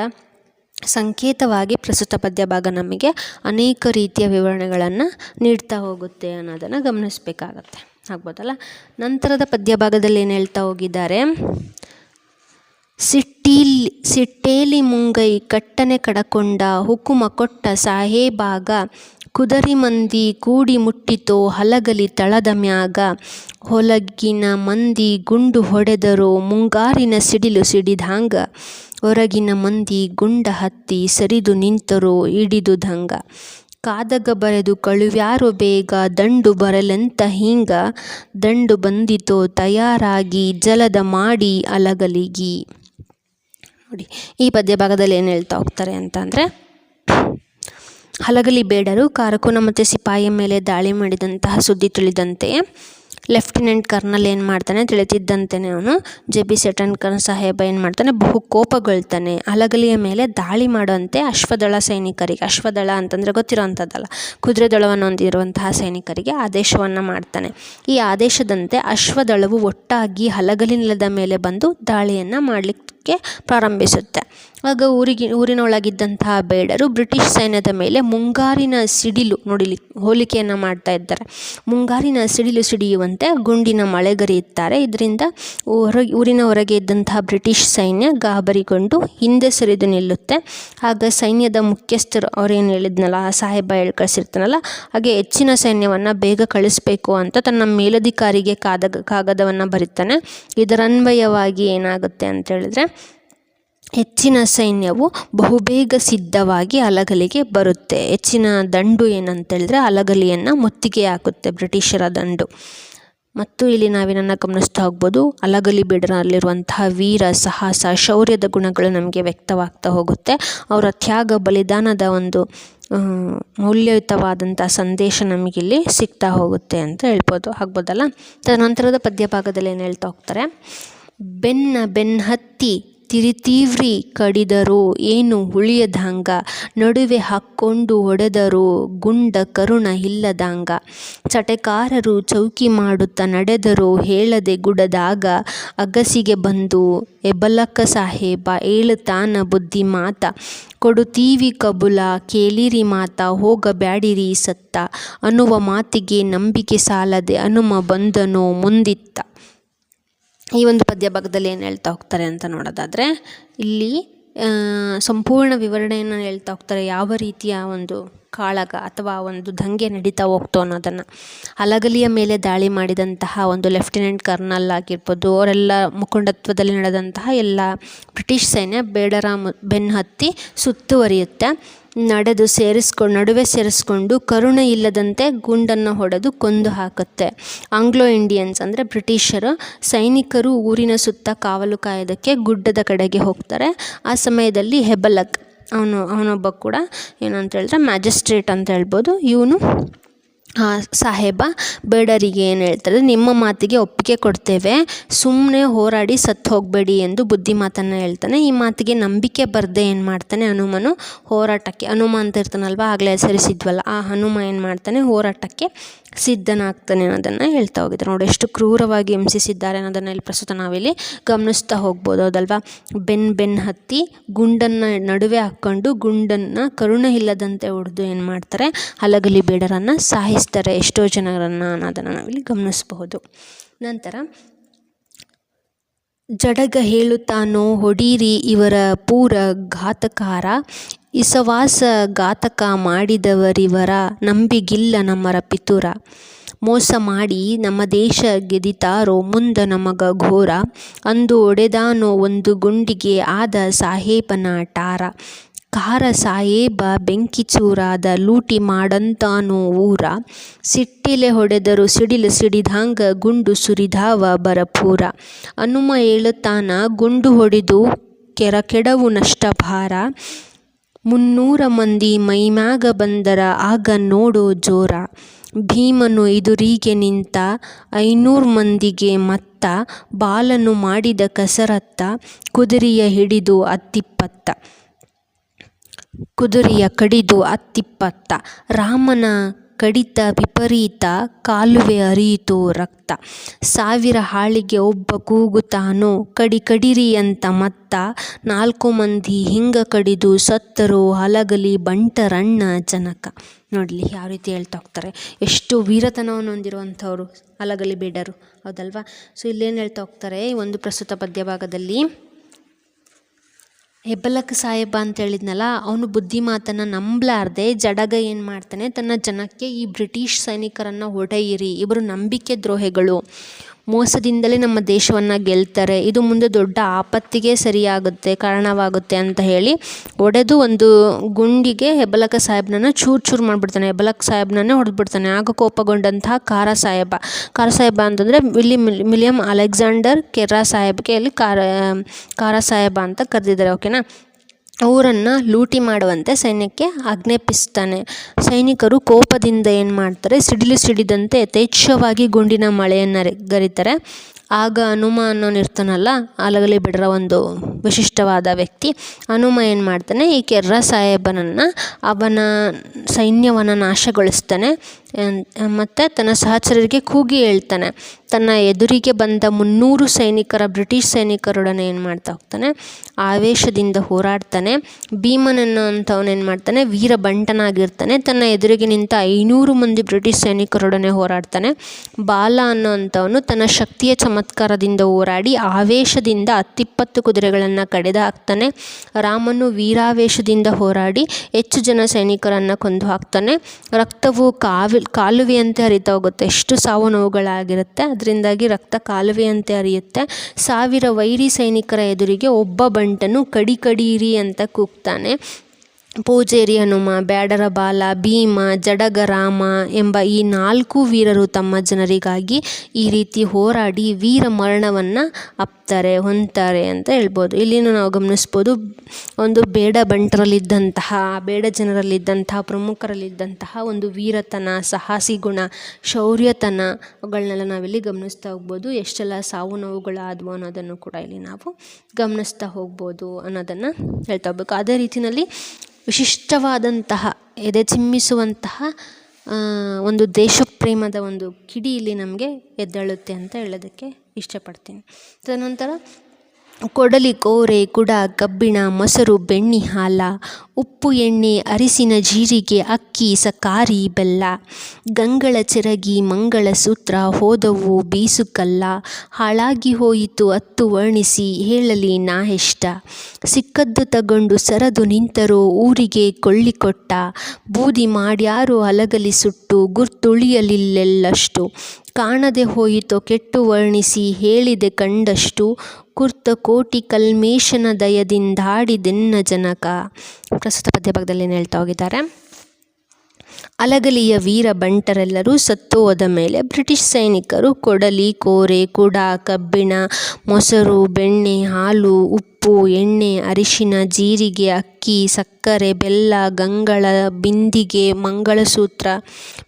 ಸಂಕೇತವಾಗಿ ಪ್ರಸ್ತುತ ಪದ್ಯ ಭಾಗ ನಮಗೆ ಅನೇಕ ರೀತಿಯ ವಿವರಣೆಗಳನ್ನು ನೀಡ್ತಾ ಹೋಗುತ್ತೆ ಅನ್ನೋದನ್ನು ಗಮನಿಸಬೇಕಾಗತ್ತೆ. ಆಗ್ಬೋದಲ್ಲ? ನಂತರದ ಪದ್ಯ ಭಾಗದಲ್ಲಿ ಏನು ಹೇಳ್ತಾ ಹೋಗಿದ್ದಾರೆ? ಸಿಟ್ಟೀಲ್, ಸಿಟ್ಟೇಲಿ ಮುಂಗೈ ಕಟ್ಟನೆ ಕಡಕೊಂಡ ಹುಕುಮ ಕೊಟ್ಟ ಸಾಹೇಬಾಗ ಕುದರಿ ಮಂದಿ ಕೂಡಿ ಮುಟ್ಟಿತೋ ಹಲಗಲಿ ತಳದ ಮ್ಯಾಗ, ಹೊಲಗಿನ ಮಂದಿ ಗುಂಡು ಹೊಡೆದರು ಮುಂಗಾರಿನ ಸಿಡಿಲು ಸಿಡಿದಾಂಗ ಹೊರಗಿನ ಮಂದಿ ಗುಂಡ ಹತ್ತಿ ಸರಿದು ನಿಂತರೋ ಹಿಡಿದು ದಂಗ. ಕಾದಗ ಬರೆದು ಕಳುವ್ಯಾರೋ ಬೇಗ, ದಂಡು ಬರಲೆಂತ ಹಿಂಗ. ದಂಡು ಬಂದಿತೋ ತಯಾರಾಗಿ, ಜಲದ ಮಾಡಿ ಅಲಗಲಿಗಿ. ನೋಡಿ, ಈ ಪದ್ಯ ಭಾಗದಲ್ಲಿ ಏನು ಹೇಳ್ತಾ ಹೋಗ್ತಾರೆ ಅಂತಂದರೆ ಹಲಗಲಿ ಬೇಡರು, ಕಾರಕುನ ಮತ್ತು ಸಿಪಾಯಿಯ ಮೇಲೆ ದಾಳಿ ಮಾಡಿದಂತಹ ಸುದ್ದಿ ತಿಳಿದಂತೆ ಲೆಫ್ಟಿನೆಂಟ್ ಕರ್ನಲ್ ಏನು ಮಾಡ್ತಾನೆ ತಿಳಿತಿದ್ದಂತೆಯೇ ಅವನು ಜೆ ಬಿ ಸೆಟನ್ಕರ್ ಸಾಹೇಬ ಏನು ಮಾಡ್ತಾನೆ, ಬಹು ಕೋಪಗೊಳ್ತಾನೆ. ಹಲಗಲಿಯ ಮೇಲೆ ದಾಳಿ ಮಾಡುವಂತೆ ಅಶ್ವದಳ ಸೈನಿಕರಿಗೆ, ಅಶ್ವದಳ ಅಂತಂದರೆ ಗೊತ್ತಿರೋ ಅಂಥದ್ದಲ್ಲ ಕುದುರೆ ದಳವನ್ನು ಹೊಂದಿರುವಂತಹ ಸೈನಿಕರಿಗೆ ಆದೇಶವನ್ನು ಮಾಡ್ತಾನೆ. ಈ ಆದೇಶದಂತೆ ಅಶ್ವದಳವು ಒಟ್ಟಾಗಿ ಹಲಗಲಿ ನೆಲದ ಮೇಲೆ ಬಂದು ದಾಳಿಯನ್ನು ಮಾಡಲಿಕ್ಕೆ ಪ್ರಾರಂಭಿಸುತ್ತೆ. ಆಗ ಊರಿಗೆ, ಊರಿನೊಳಗಿದ್ದಂತಹ ಬೇಡರು ಬ್ರಿಟಿಷ್ ಸೈನ್ಯದ ಮೇಲೆ ಮುಂಗಾರಿನ ಸಿಡಿಲು ನೋಡಿಲಿ, ಹೋಲಿಕೆಯನ್ನು ಮಾಡ್ತಾ ಇದ್ದಾರೆ. ಮುಂಗಾರಿನ ಸಿಡಿಲು ಸಿಡಿಯುವಂತೆ ಗುಂಡಿನ ಮಳೆಗರೆಯುತ್ತಾರೆ. ಇದರಿಂದ ಹೊರಗೆ ಊರಿನ ಹೊರಗೆ ಇದ್ದಂತಹ ಬ್ರಿಟಿಷ್ ಸೈನ್ಯ ಗಾಬರಿಗೊಂಡು ಹಿಂದೆ ಸರಿದು ನಿಲ್ಲುತ್ತೆ. ಆಗ ಸೈನ್ಯದ ಮುಖ್ಯಸ್ಥರು ಅವ್ರೇನು ಹೇಳಿದ್ನಲ್ಲ ಸಾಹೇಬ ಹೇಳಿ ಕಳಿಸಿರ್ತಾನಲ್ಲ, ಹಾಗೆ ಹೆಚ್ಚಿನ ಸೈನ್ಯವನ್ನು ಬೇಗ ಕಳಿಸ್ಬೇಕು ಅಂತ ತನ್ನ ಮೇಲಧಿಕಾರಿಗೆ ಕಾದ, ಕಾಗದವನ್ನು ಬರೀತಾನೆ. ಇದರನ್ವಯವಾಗಿ ಏನಾಗುತ್ತೆ ಅಂತ ಹೇಳಿದ್ರೆ ಹೆಚ್ಚಿನ ಸೈನ್ಯವು ಬಹುಬೇಗ ಸಿದ್ಧವಾಗಿ ಅಲಗಲಿಗೆ ಬರುತ್ತೆ. ಹೆಚ್ಚಿನ ದಂಡು ಏನಂತೇಳಿದ್ರೆ ಅಲಗಲಿಯನ್ನು ಮುತ್ತಿಗೆ ಹಾಕುತ್ತೆ ಬ್ರಿಟಿಷರ ದಂಡು. ಮತ್ತು ಇಲ್ಲಿ ನಾವೇನನ್ನು ಗಮನಿಸ್ತಾ ಹೋಗ್ಬೋದು, ಅಲಗಲಿ ಬಿಡರಲ್ಲಿರುವಂತಹ ವೀರ, ಸಾಹಸ, ಶೌರ್ಯದ ಗುಣಗಳು ನಮಗೆ ವ್ಯಕ್ತವಾಗ್ತಾ ಹೋಗುತ್ತೆ. ಅವರ ತ್ಯಾಗ, ಬಲಿದಾನದ ಒಂದು ಮೌಲ್ಯಯುತವಾದಂಥ ಸಂದೇಶ ನಮಗಿಲ್ಲಿ ಸಿಗ್ತಾ ಹೋಗುತ್ತೆ ಅಂತ ಹೇಳ್ಬೋದು. ಆಗ್ಬೋದಲ್ಲ? ತದನಂತರದ ಪದ್ಯ ಭಾಗದಲ್ಲಿ ಏನು ಹೇಳ್ತಾ ಹೋಗ್ತಾರೆ? ಬೆನ್ನ ಬೆನ್ನ ಹತ್ತಿ ತಿರಿತೀವ್ರಿ ಕಡಿದರು, ಏನು ಉಳಿಯದಂಗ? ನಡುವೆ ಹಾಕ್ಕೊಂಡು ಹೊಡೆದರು ಗುಂಡ ಕರುಣ ಇಲ್ಲದಂಗ? ಚಟೆಕಾರರು ಚೌಕಿ ಮಾಡುತ್ತ ನಡೆದರು ಹೇಳದೆ ಗುಡದಾಗ ಅಗಸಿಗೆ ಬಂದು ಎಬಲಕ್ಕ ಸಾಹೇಬ ಏಳುತ್ತಾನ ಬುದ್ಧಿ ಮಾತ. ಕೊಡುತ್ತೀವಿ ಕಬುಲ, ಕೇಳಿರಿ ಮಾತ, ಹೋಗಬ್ಯಾಡಿರಿ ಸತ್ತ. ಅನ್ನುವ ಮಾತಿಗೆ ನಂಬಿಕೆ ಸಾಲದೆ ಹನುಮ ಬಂದನೋ ಮುಂದಿತ್ತ. ಈ ಒಂದು ಪದ್ಯ ಭಾಗದಲ್ಲಿ ಏನು ಹೇಳ್ತಾ ಹೋಗ್ತಾರೆ ಅಂತ ನೋಡೋದಾದರೆ, ಇಲ್ಲಿ ಸಂಪೂರ್ಣ ವಿವರಣೆಯನ್ನು ಹೇಳ್ತಾ ಹೋಗ್ತಾರೆ, ಯಾವ ರೀತಿಯ ಒಂದು ಕಾಳಗ ಅಥವಾ ಒಂದು ದಂಗೆ ನಡೀತಾ ಹೋಗ್ತು ಅನ್ನೋದನ್ನು. ಹಲಗಲಿಯ ಮೇಲೆ ದಾಳಿ ಮಾಡಿದಂತಹ ಒಂದು ಲೆಫ್ಟಿನೆಂಟ್ ಕರ್ನಲ್ ಆಗಿರ್ಬೋದು, ಅವರೆಲ್ಲ ಮುಖಂಡತ್ವದಲ್ಲಿ ನಡೆದಂತಹ ಎಲ್ಲ ಬ್ರಿಟಿಷ್ ಸೈನ್ಯ ಬೇಡರ ಬೆನ್ನು ಹತ್ತಿ ಸುತ್ತುವರಿಯುತ್ತೆ. ನಡೆದು ಸೇರಿಸ್ಕೊಂಡು ನಡುವೆ ಸೇರಿಸ್ಕೊಂಡು ಕರುಣೆ ಇಲ್ಲದಂತೆ ಗುಂಡನ್ನು ಹೊಡೆದು ಕೊಂದು ಹಾಕುತ್ತೆ. ಆಂಗ್ಲೋ ಇಂಡಿಯನ್ಸ್ ಅಂದರೆ ಬ್ರಿಟಿಷರು ಸೈನಿಕರು ಊರಿನ ಸುತ್ತ ಕಾವಲು ಕಾಯೋದಕ್ಕೆ ಗುಡ್ಡದ ಕಡೆಗೆ ಹೋಗ್ತಾರೆ. ಆ ಸಮಯದಲ್ಲಿ ಹೆಬಲಕ್, ಅವನು, ಅವನೊಬ್ಬ ಕೂಡ ಏನಂತ ಹೇಳಿದ್ರೆ ಮ್ಯಾಜಿಸ್ಟ್ರೇಟ್ ಅಂತ ಹೇಳ್ಬೋದು. ಇವನು ಸಾಹೇಬ, ಬೇಡರಿಗೆ ಏನು ಹೇಳ್ತಾರೆ, ನಿಮ್ಮ ಮಾತಿಗೆ ಒಪ್ಪಿಗೆ ಕೊಡ್ತೇವೆ ಸುಮ್ಮನೆ ಹೋರಾಡಿ ಸತ್ತು ಹೋಗಬೇಡಿ ಎಂದು ಬುದ್ಧಿ ಮಾತನ್ನು ಹೇಳ್ತಾನೆ. ಈ ಮಾತಿಗೆ ನಂಬಿಕೆ ಬರದೆ ಏನು ಮಾಡ್ತಾನೆ, ಹನುಮನು ಹೋರಾಟಕ್ಕೆ, ಹನುಮ ಅಂತ ಇರ್ತಾನಲ್ವ, ಆಗಲೇ ಹೆಸರಿಸಿದ್ವಲ್ಲ, ಆ ಹನುಮ ಏನು ಮಾಡ್ತಾನೆ, ಹೋರಾಟಕ್ಕೆ ಸಿದ್ಧನಾಗ್ತಾನೆ ಅನ್ನೋದನ್ನು ಹೇಳ್ತಾ ಹೋಗಿದ್ದಾರೆ ನೋಡಿ, ಎಷ್ಟು ಕ್ರೂರವಾಗಿ ಹಿಂಸಿಸಿದ್ದಾರೆ ಅನ್ನೋದನ್ನು ಇಲ್ಲಿ ಪ್ರಸ್ತುತ ನಾವಿಲ್ಲಿ ಗಮನಿಸ್ತಾ ಹೋಗ್ಬೋದು, ಹೌದಲ್ವಾ? ಬೆನ್ ಬೆನ್ ಹತ್ತಿ ಗುಂಡನ್ನು ನಡುವೆ ಹಾಕ್ಕೊಂಡು, ಗುಂಡನ್ನು ಕರುಣೆ ಇಲ್ಲದಂತೆ ಹೊಡೆದು ಏನು ಮಾಡ್ತಾರೆ ಹಲಗಲಿ ಬೇಡರನ್ನು ಸಾಯಿಸ್ತಾರೆ ಎಷ್ಟೋ ಜನರನ್ನು ಅನ್ನೋದನ್ನು ನಾವಿಲ್ಲಿ ಗಮನಿಸಬಹುದು. ನಂತರ, ಜಡಗ ಹೇಳುತ್ತಾನೋ, ಹೊಡೀರಿ ಇವರ ಪೂರ ಘಾತಕಾರ, ಇಸವಾಸ ಘಾತಕ ಮಾಡಿದವರಿವರ ನಂಬಿಗಿಲ್ಲ ನಮ್ಮರ ಪಿತುರ. ಮೋಸ ಮಾಡಿ ನಮ್ಮ ದೇಶ ಗೆದಿತಾರೋ, ಮುಂದ ನಮಗ ಘೋರ. ಅಂದು ಒಡೆದಾನೋ ಒಂದು ಗುಂಡಿಗೆ ಆದ ಸಾಹೇಬನ ಟಾರ. ಕಾರ ಸಾಹೇಬ ಬೆಂಕಿ ಚೂರಾದ ಲೂಟಿ ಮಾಡಂತಾನೋ ಊರ. ಸಿಟ್ಟಿಲೆ ಹೊಡೆದರು ಸಿಡಿಲು ಸಿಡಿದಾಂಗ ಗುಂಡು ಸುರಿದಾವ ಬರಪೂರ. ಹನುಮ ಹೇಳುತ್ತಾನ, ಗುಂಡು ಹೊಡೆದು ಕೆರ ಕೆಡವು ನಷ್ಟ ಭಾರ. ಮುನ್ನೂರ ಮಂದಿ ಮೈಮ್ಯಾಗ ಬಂದರ, ಆಗ ನೋಡೋ ಜೋರ. ಭೀಮನು ಎದುರಿಗೆ ನಿಂತ, ಐನೂರು ಮಂದಿಗೆ ಮತ್ತ, ಬಾಲನು ಮಾಡಿದ ಕಸರತ್ತ, ಕುದುರೆಯ ಹಿಡಿದು ಅತ್ತಿಪ್ಪತ್ತ. ಕುದುರೆಯ ಕಡಿದು ಅತ್ತಿಪ್ಪತ್ತ. ರಾಮನ ಕಡಿತ ವಿಪರೀತ, ಕಾಲುವೆ ಹರಿಯಿತು ರಕ್ತ. ಸಾವಿರ ಹಾಳಿಗೆ ಒಬ್ಬ ಕೂಗುತ್ತಾನೋ, ಕಡಿ ಕಡಿರಿ ಅಂತ ಮತ್ತ. ನಾಲ್ಕು ಮಂದಿ ಹಿಂಗ ಕಡಿದು ಸತ್ತರು, ಹಲಗಲಿ ಬಂಟರಣ್ಣ ಜನಕ. ನೋಡಲಿ ಯಾವ ರೀತಿ ಹೇಳ್ತಾ ಹೋಗ್ತಾರೆ. ಎಷ್ಟು ವೀರತನವನ್ನು ಹೊಂದಿರುವಂಥವ್ರು, ಹಲಗಲಿ ಬೇಡರು. ಹೌದಲ್ವಾ? ಸೊ ಇಲ್ಲೇನು ಹೇಳ್ತಾ ಹೋಗ್ತಾರೆ ಒಂದು ಪ್ರಸ್ತುತ ಪದ್ಯ ಭಾಗದಲ್ಲಿ ಹೆಬ್ಬಲಕ ಸಾಹೇಬ ಅಂತ ಹೇಳಿದ್ನಲ್ಲ, ಅವನು ಬುದ್ಧಿ ಮಾತನ್ನು ನಂಬಲಾರ್ದೆ ಜಡಗ ಏನು ಮಾಡ್ತಾನೆ, ತನ್ನ ಜನಕ್ಕೆ ಈ ಬ್ರಿಟಿಷ್ ಸೈನಿಕರನ್ನು ಹೊಡೆಯಿರಿ, ಇವರು ನಂಬಿಕೆ ದ್ರೋಹಿಗಳು. ಮೋಸದಿಂದಲೇ ನಮ್ಮ ದೇಶವನ್ನು ಗೆಲ್ತಾರೆ. ಇದು ಮುಂದೆ ದೊಡ್ಡ ಆಪತ್ತಿಗೆ ಸರಿಯಾಗುತ್ತೆ, ಕಾರಣವಾಗುತ್ತೆ ಅಂತ ಹೇಳಿ ಒಡೆದು ಒಂದು ಗುಂಡಿಗೆ ಹೆಬಲಕ ಸಾಹೇಬ್ನನ್ನು ಚೂರು ಚೂರು ಮಾಡಿಬಿಡ್ತಾನೆ. ಹೆಬ್ಬಲಕ ಸಾಹೇಬ್ನನ್ನೇ ಹೊಡೆದ್ಬಿಡ್ತಾನೆ. ಆಗ ಕೋಪಗೊಂಡಂತಹ ಖಾರ ಸಾಹೇಬ. ಖಾರ ಸಾಹೇಬ ಅಂತಂದರೆ ಇಲ್ಲಿ ಮಿಲಿಯಂ ಅಲೆಕ್ಸಾಂಡರ್ ಕೆರ್ರಾ ಸಾಹೇಬ್ಗೆ ಇಲ್ಲಿ ಖಾರ ಖಾರ ಸಾಹೇಬ ಅಂತ ಕರೆದಿದ್ದಾರೆ, ಓಕೆನಾ? ಊರನ್ನು ಲೂಟಿ ಮಾಡುವಂತೆ ಸೈನ್ಯಕ್ಕೆ ಆಜ್ಞಾಪಿಸ್ತಾನೆ ಸೈನಿಕರು ಕೋಪದಿಂದ ಏನು ಮಾಡ್ತಾರೆ? ಸಿಡಿಲು ಸಿಡಿದಂತೆ ಯಥೇಚ್ಛವಾಗಿ ಗುಂಡಿನ ಮಳೆಯನ್ನು ಗರಿತಾರೆ. ಆಗ ಹನುಮ ಅನ್ನೋನು ಇರ್ತಾನಲ್ಲ ಅಲಗಲಿ ಬಿಡ್ರ ಒಂದು ವಿಶಿಷ್ಟವಾದ ವ್ಯಕ್ತಿ. ಹನುಮ ಏನು ಮಾಡ್ತಾನೆ ಈ ಕೆರ್ರ ಸಾಹೇಬನನ್ನು ಅವನ ಸೈನ್ಯವನ್ನು ನಾಶಗೊಳಿಸ್ತಾನೆ. ಮತ್ತು ತನ್ನ ಸಹಚರರಿಗೆ ಕೂಗಿ ಹೇಳ್ತಾನೆ. ತನ್ನ ಎದುರಿಗೆ ಬಂದ ಮುನ್ನೂರು ಸೈನಿಕರ, ಬ್ರಿಟಿಷ್ ಸೈನಿಕರೊಡನೆ ಏನು ಮಾಡ್ತಾ ಹೋಗ್ತಾನೆ? ಆವೇಶದಿಂದ ಹೋರಾಡ್ತಾನೆ. ಭೀಮನನ್ನು ಏನು ಮಾಡ್ತಾನೆ? ವೀರ ಬಂಟನಾಗಿರ್ತಾನೆ ತನ್ನ ಎದುರಿಗೆ ನಿಂತ ಐನೂರು ಮಂದಿ ಬ್ರಿಟಿಷ್ ಸೈನಿಕರೊಡನೆ ಹೋರಾಡ್ತಾನೆ. ಬಾಲ ಅನ್ನೋ ಅಂಥವನು ತನ್ನ ಶಕ್ತಿಯ ಚಮತ್ಕಾರದಿಂದ ಹೋರಾಡಿ ಆವೇಶದಿಂದ ಹತ್ತಿಪ್ಪತ್ತು ಕುದುರೆಗಳನ್ನು ಕಡೆದು ಹಾಕ್ತಾನೆ. ರಾಮನು ವೀರಾವೇಶದಿಂದ ಹೋರಾಡಿ ಹೆಚ್ಚು ಜನ ಸೈನಿಕರನ್ನು ಕೊಂದು ಹಾಕ್ತಾನೆ. ರಕ್ತವು ಕಾವಿ, ಕಾಲುವೆಯಂತೆ ಹರಿತಾ ಹೋಗುತ್ತೆ. ಎಷ್ಟು ಸಾವು ನೋವುಗಳಾಗಿರುತ್ತೆ. ಅದರಿಂದಾಗಿ ರಕ್ತ ಕಾಲುವೆಯಂತೆ ಹರಿಯುತ್ತೆ. ಸಾವಿರ ವೈರಿ ಸೈನಿಕರ ಎದುರಿಗೆ ಒಬ್ಬ ಬಂಟನು ಕಡಿ ಕಡಿಯಿರಿ ಅಂತ ಕೂಗ್ತಾನೆ. ಪೂಜೇರಿ ಹನುಮ, ಬ್ಯಾಡರ ಬಾಲ, ಭೀಮ ಜಡಗ ರಾಮ ಎಂಬ ಈ ನಾಲ್ಕು ವೀರರು ತಮ್ಮ ಜನರಿಗಾಗಿ ಈ ರೀತಿ ಹೋರಾಡಿ ವೀರ ಮರಣವನ್ನು ಅಪ್ತಾರೆ ಹೊಂತಾರೆ ಅಂತ ಹೇಳ್ಬೋದು. ಇಲ್ಲಿನೂ ನಾವು ಗಮನಿಸ್ಬೋದು, ಒಂದು ಬೇಡ ಬಂಟರಲ್ಲಿದ್ದಂತಹ, ಬೇಡ ಜನರಲ್ಲಿದ್ದಂತಹ, ಪ್ರಮುಖರಲ್ಲಿದ್ದಂತಹ ಒಂದು ವೀರತನ, ಸಾಹಸಿ ಗುಣ ಶೌರ್ಯತನ ಅವುಗಳನ್ನೆಲ್ಲ ನಾವಿಲ್ಲಿ ಗಮನಿಸ್ತಾ ಹೋಗ್ಬೋದು. ಎಷ್ಟೆಲ್ಲ ಸಾವು ನೋವುಗಳಾದವು ಅನ್ನೋದನ್ನು ಕೂಡ ಇಲ್ಲಿ ನಾವು ಗಮನಿಸ್ತಾ ಹೋಗ್ಬೋದು ಅನ್ನೋದನ್ನು ಹೇಳ್ತಾ ಹೋಗ್ಬೇಕು. ಅದೇ ರೀತಿಯಲ್ಲಿ ವಿಶಿಷ್ಟವಾದಂತಹ ಎದೆ ಚಿಮ್ಮಿಸುವಂತಹ ಒಂದು ದೇಶಪ್ರೇಮದ ಒಂದು ಕಿಡಿ ಇಲ್ಲಿ ನಮಗೆ ಎದ್ದೇಳುತ್ತೆ ಅಂತ ಹೇಳೋದಕ್ಕೆ ಇಷ್ಟಪಡ್ತೀನಿ. ತದನಂತರ ಕೊಡಲಿ ಕೋರೆ, ಕುಡ, ಕಬ್ಬಿಣ, ಮೊಸರು, ಬೆಣ್ಣಿ, ಹಾಲ, ಉಪ್ಪು, ಎಣ್ಣೆ, ಅರಿಸಿನ ಜೀರಿಗೆ, ಅಕ್ಕಿ, ಸಕಾರಿ, ಬೆಲ್ಲ, ಗಂಗಳ ಮಂಗಳ ಸೂತ್ರ, ಹೋದವು ಬೀಸುಕಲ್ಲ, ಹಾಳಾಗಿ ಹೋಯಿತು ಅತ್ತು ವರ್ಣಿಸಿ, ಹೇಳಲಿ ನಾ ಎಷ್ಟ. ಸಿಕ್ಕದ್ದು ತಗೊಂಡು ಸರದು ನಿಂತರೋ ಊರಿಗೆ ಕೊಳ್ಳಿಕೊಟ್ಟ, ಬೂದಿ ಮಾಡ್ಯಾರೋ ಅಲಗಲಿ ಸುಟ್ಟು, ಗುರ್ತುಳಿಯಲಿಲ್ಲೆಲ್ಲಷ್ಟು. ಕಾಣದೆ ಹೋಯಿತೋ ಕೆಟ್ಟು ವರ್ಣಿಸಿ ಹೇಳಿದೆ ಕಂಡಷ್ಟು ಕುರ್ತ ಕೋಟಿ ಕಲ್ಮೇಶನ ದಯದಿಂದಾಡಿದೆನ್ನ ಜನಕ. ಪ್ರಸ್ತುತ ಪದ್ಯಭಾಗದಲ್ಲಿ ಹೇಳ್ತಾ ಹೋಗಿದ್ದಾರೆ. ಅಲಗಲಿಯ ವೀರ ಬಂಟರೆಲ್ಲರೂ ಸತ್ತು ಹೋದ ಮೇಲೆ ಬ್ರಿಟಿಷ್ ಸೈನಿಕರು ಕೊಡಲಿ, ಕೋರೆ, ಕುಡ, ಕಬ್ಬಿಣ, ಮೊಸರು, ಬೆಣ್ಣೆ, ಹಾಲು, ಉಪ್ಪು ಎಣ್ಣೆ, ಅರಿಶಿನ, ಜೀರಿಗೆ, ಅಕ್ಕಿ, ಸಕ್ಕರೆ, ಬೆಲ್ಲ, ಗಂಗಳ, ಬಿಂದಿಗೆ, ಮಂಗಳಸೂತ್ರ,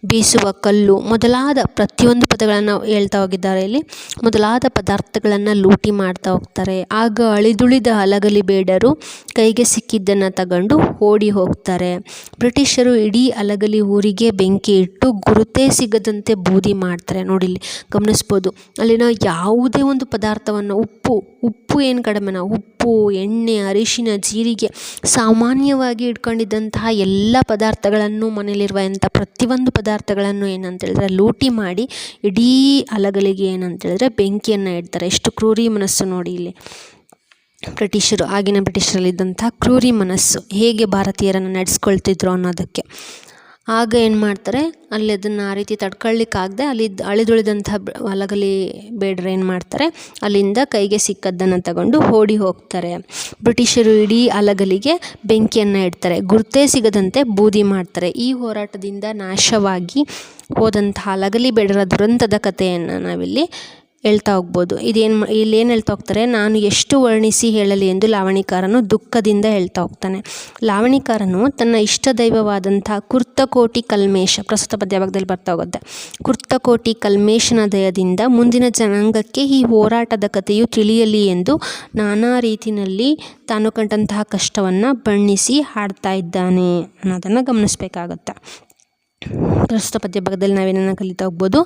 ಬೀಸುವ ಕಲ್ಲು ಮೊದಲಾದ ಪ್ರತಿಯೊಂದು ಪದಗಳನ್ನು ಹೇಳ್ತಾ ಹೋಗಿದ್ದಾರೆ ಇಲ್ಲಿ. ಮೊದಲಾದ ಪದಾರ್ಥಗಳನ್ನು ಲೂಟಿ ಮಾಡ್ತಾ ಹೋಗ್ತಾರೆ. ಆಗ ಅಳಿದುಳಿದ ಅಲಗಲಿ ಬೇಡರು ಕೈಗೆ ಸಿಕ್ಕಿದ್ದನ್ನು ತಗೊಂಡು ಓಡಿ ಹೋಗ್ತಾರೆ. ಬ್ರಿಟಿಷರು ಇಡೀ ಅಲಗಲಿ ಊರಿಗೆ ಬೆಂಕಿ ಇಟ್ಟು ಗುರುತೇ ಸಿಗದಂತೆ ಬೂದಿ ಮಾಡ್ತಾರೆ. ನೋಡಿ ಇಲ್ಲಿ ಗಮನಿಸ್ಬೋದು. ಅಲ್ಲಿನ ಯಾವುದೇ ಒಂದು ಪದಾರ್ಥವನ್ನು ಉಪ್ಪು ಉಪ್ಪು ಏನು ಕಡಿಮೆನ? ಉಪ್ಪು ಎಣ್ಣೆ, ಅರಿಶಿನ, ಜೀರಿಗೆ ಸಾಮಾನ್ಯವಾಗಿ ಇಟ್ಕೊಂಡಿದ್ದಂತಹ ಎಲ್ಲ ಪದಾರ್ಥಗಳನ್ನು ಮನೇಲಿರುವಂಥ ಪ್ರತಿಯೊಂದು ಪದಾರ್ಥಗಳನ್ನು ಏನಂತ ಹೇಳಿದ್ರೆ ಲೂಟಿ ಮಾಡಿ ಇಡೀ ಅಲಗಲಿಗೆ ಏನಂತ ಹೇಳಿದ್ರೆ ಬೆಂಕಿಯನ್ನು ಇಡ್ತಾರೆ. ಎಷ್ಟು ಕ್ರೂರಿ ಮನಸ್ಸು ನೋಡಿ ಇಲ್ಲಿ. ಬ್ರಿಟಿಷರು, ಆಗಿನ ಬ್ರಿಟಿಷರಲ್ಲಿದ್ದಂಥ ಕ್ರೂರಿ ಮನಸ್ಸು ಹೇಗೆ ಭಾರತೀಯರನ್ನು ನಡೆಸ್ಕೊಳ್ತಿದ್ರು ಅನ್ನೋದಕ್ಕೆ. ಆಗ ಏನು ಮಾಡ್ತಾರೆ? ಅಲ್ಲಿ ಅದನ್ನು ಆ ರೀತಿ ತಡ್ಕೊಳ್ಳಿಕ್ಕಾಗದೆ ಅಲ್ಲಿ ಅಳಿದುಳಿದಂಥ ಅಲಗಲಿ ಬೇಡ್ರೆ ಏನು ಮಾಡ್ತಾರೆ? ಅಲ್ಲಿಂದ ಕೈಗೆ ಸಿಕ್ಕದ್ದನ್ನು ತಗೊಂಡು ಓಡಿ ಹೋಗ್ತಾರೆ. ಬ್ರಿಟಿಷರು ಇಡೀ ಅಲಗಲಿಗೆ ಬೆಂಕಿಯನ್ನು ಇಡ್ತಾರೆ. ಗುರುತೇ ಸಿಗದಂತೆ ಬೂದಿ ಮಾಡ್ತಾರೆ. ಈ ಹೋರಾಟದಿಂದ ನಾಶವಾಗಿ ಹೋದಂತಹ ಅಲಗಲಿ ಬೇಡರ ದುರಂತದ ಕಥೆಯನ್ನು ನಾವಿಲ್ಲಿ ಹೇಳ್ತಾ ಹೋಗ್ಬೋದು. ಇದೇನು ಏನು ಹೇಳ್ತಾ ಹೋಗ್ತಾರೆ, ನಾನು ಎಷ್ಟು ವರ್ಣಿಸಿ ಹೇಳಲಿ ಎಂದು ಲಾವಣಿಕಾರನು ದುಃಖದಿಂದ ಹೇಳ್ತಾ ಹೋಗ್ತಾನೆ. ಲಾವಣಿಕಾರನು ತನ್ನ ಇಷ್ಟ ದೈವವಾದಂಥ ಕುರ್ತಕೋಟಿ ಕಲ್ಮೇಶ, ಪ್ರಸ್ತುತ ಪದ್ಯಭಾಗದಲ್ಲಿ ಬರ್ತಾ ಹೋಗುತ್ತೆ. ಕುರ್ತಕೋಟಿ ಕಲ್ಮೇಶನ ದಯದಿಂದ ಮುಂದಿನ ಜನಾಂಗಕ್ಕೆ ಈ ಹೋರಾಟದ ಕಥೆಯು ತಿಳಿಯಲಿ ಎಂದು ನಾನಾ ರೀತಿಯಲ್ಲಿ ತಾನು ಕಂಡಂತಹ ಕಷ್ಟವನ್ನು ಬಣ್ಣಿಸಿ ಹಾಡ್ತಾ ಇದ್ದಾನೆ ಅನ್ನೋದನ್ನು ಗಮನಿಸಬೇಕಾಗತ್ತೆ. ಪ್ರಸ್ತುತ ಪದ್ಯ ಭಾಗದಲ್ಲಿ ನಾವೇನನ್ನು ಕಲಿತಾ ಹೋಗ್ಬೋದು?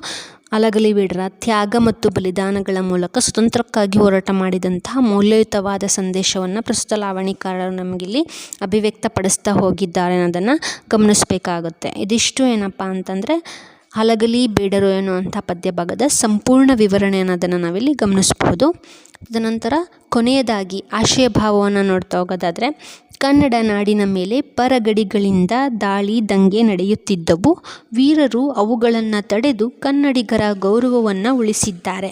ಅಲಗಲಿ ಬೇಡರ ತ್ಯಾಗ ಮತ್ತು ಬಲಿದಾನಗಳ ಮೂಲಕ ಸ್ವತಂತ್ರಕ್ಕಾಗಿ ಹೋರಾಟ ಮಾಡಿದಂತಹ ಮೌಲ್ಯಯುತವಾದ ಸಂದೇಶವನ್ನು ಪ್ರಸ್ತುತ ಲಾವಣಿಕಾರರು ನಮಗಿಲ್ಲಿ ಅಭಿವ್ಯಕ್ತಪಡಿಸ್ತಾ ಹೋಗಿದ್ದಾರೆ ಅನ್ನೋದನ್ನು ಗಮನಿಸಬೇಕಾಗುತ್ತೆ. ಇದಿಷ್ಟು ಏನಪ್ಪ ಅಂತಂದರೆ ಹಲಗಲಿ ಬೇಡರು ಎನ್ನುವಂಥ ಪದ್ಯಭಾಗದ ಸಂಪೂರ್ಣ ವಿವರಣೆ ಅನ್ನೋದನ್ನು ನಾವಿಲ್ಲಿ ಗಮನಿಸ್ಬೋದು ತದನಂತರ ಕೊನೆಯದಾಗಿ ಆಶಯ ಭಾವವನ್ನು ನೋಡ್ತಾ ಹೋಗೋದಾದರೆ, ಕನ್ನಡ ನಾಡಿನ ಮೇಲೆ ಪರಗಡಿಗಳಿಂದ ದಾಳಿ, ದಂಗೆ ನಡೆಯುತ್ತಿದ್ದವು. ವೀರರು ಅವುಗಳನ್ನು ತಡೆದು ಕನ್ನಡಿಗರ ಗೌರವವನ್ನು ಉಳಿಸಿದ್ದಾರೆ.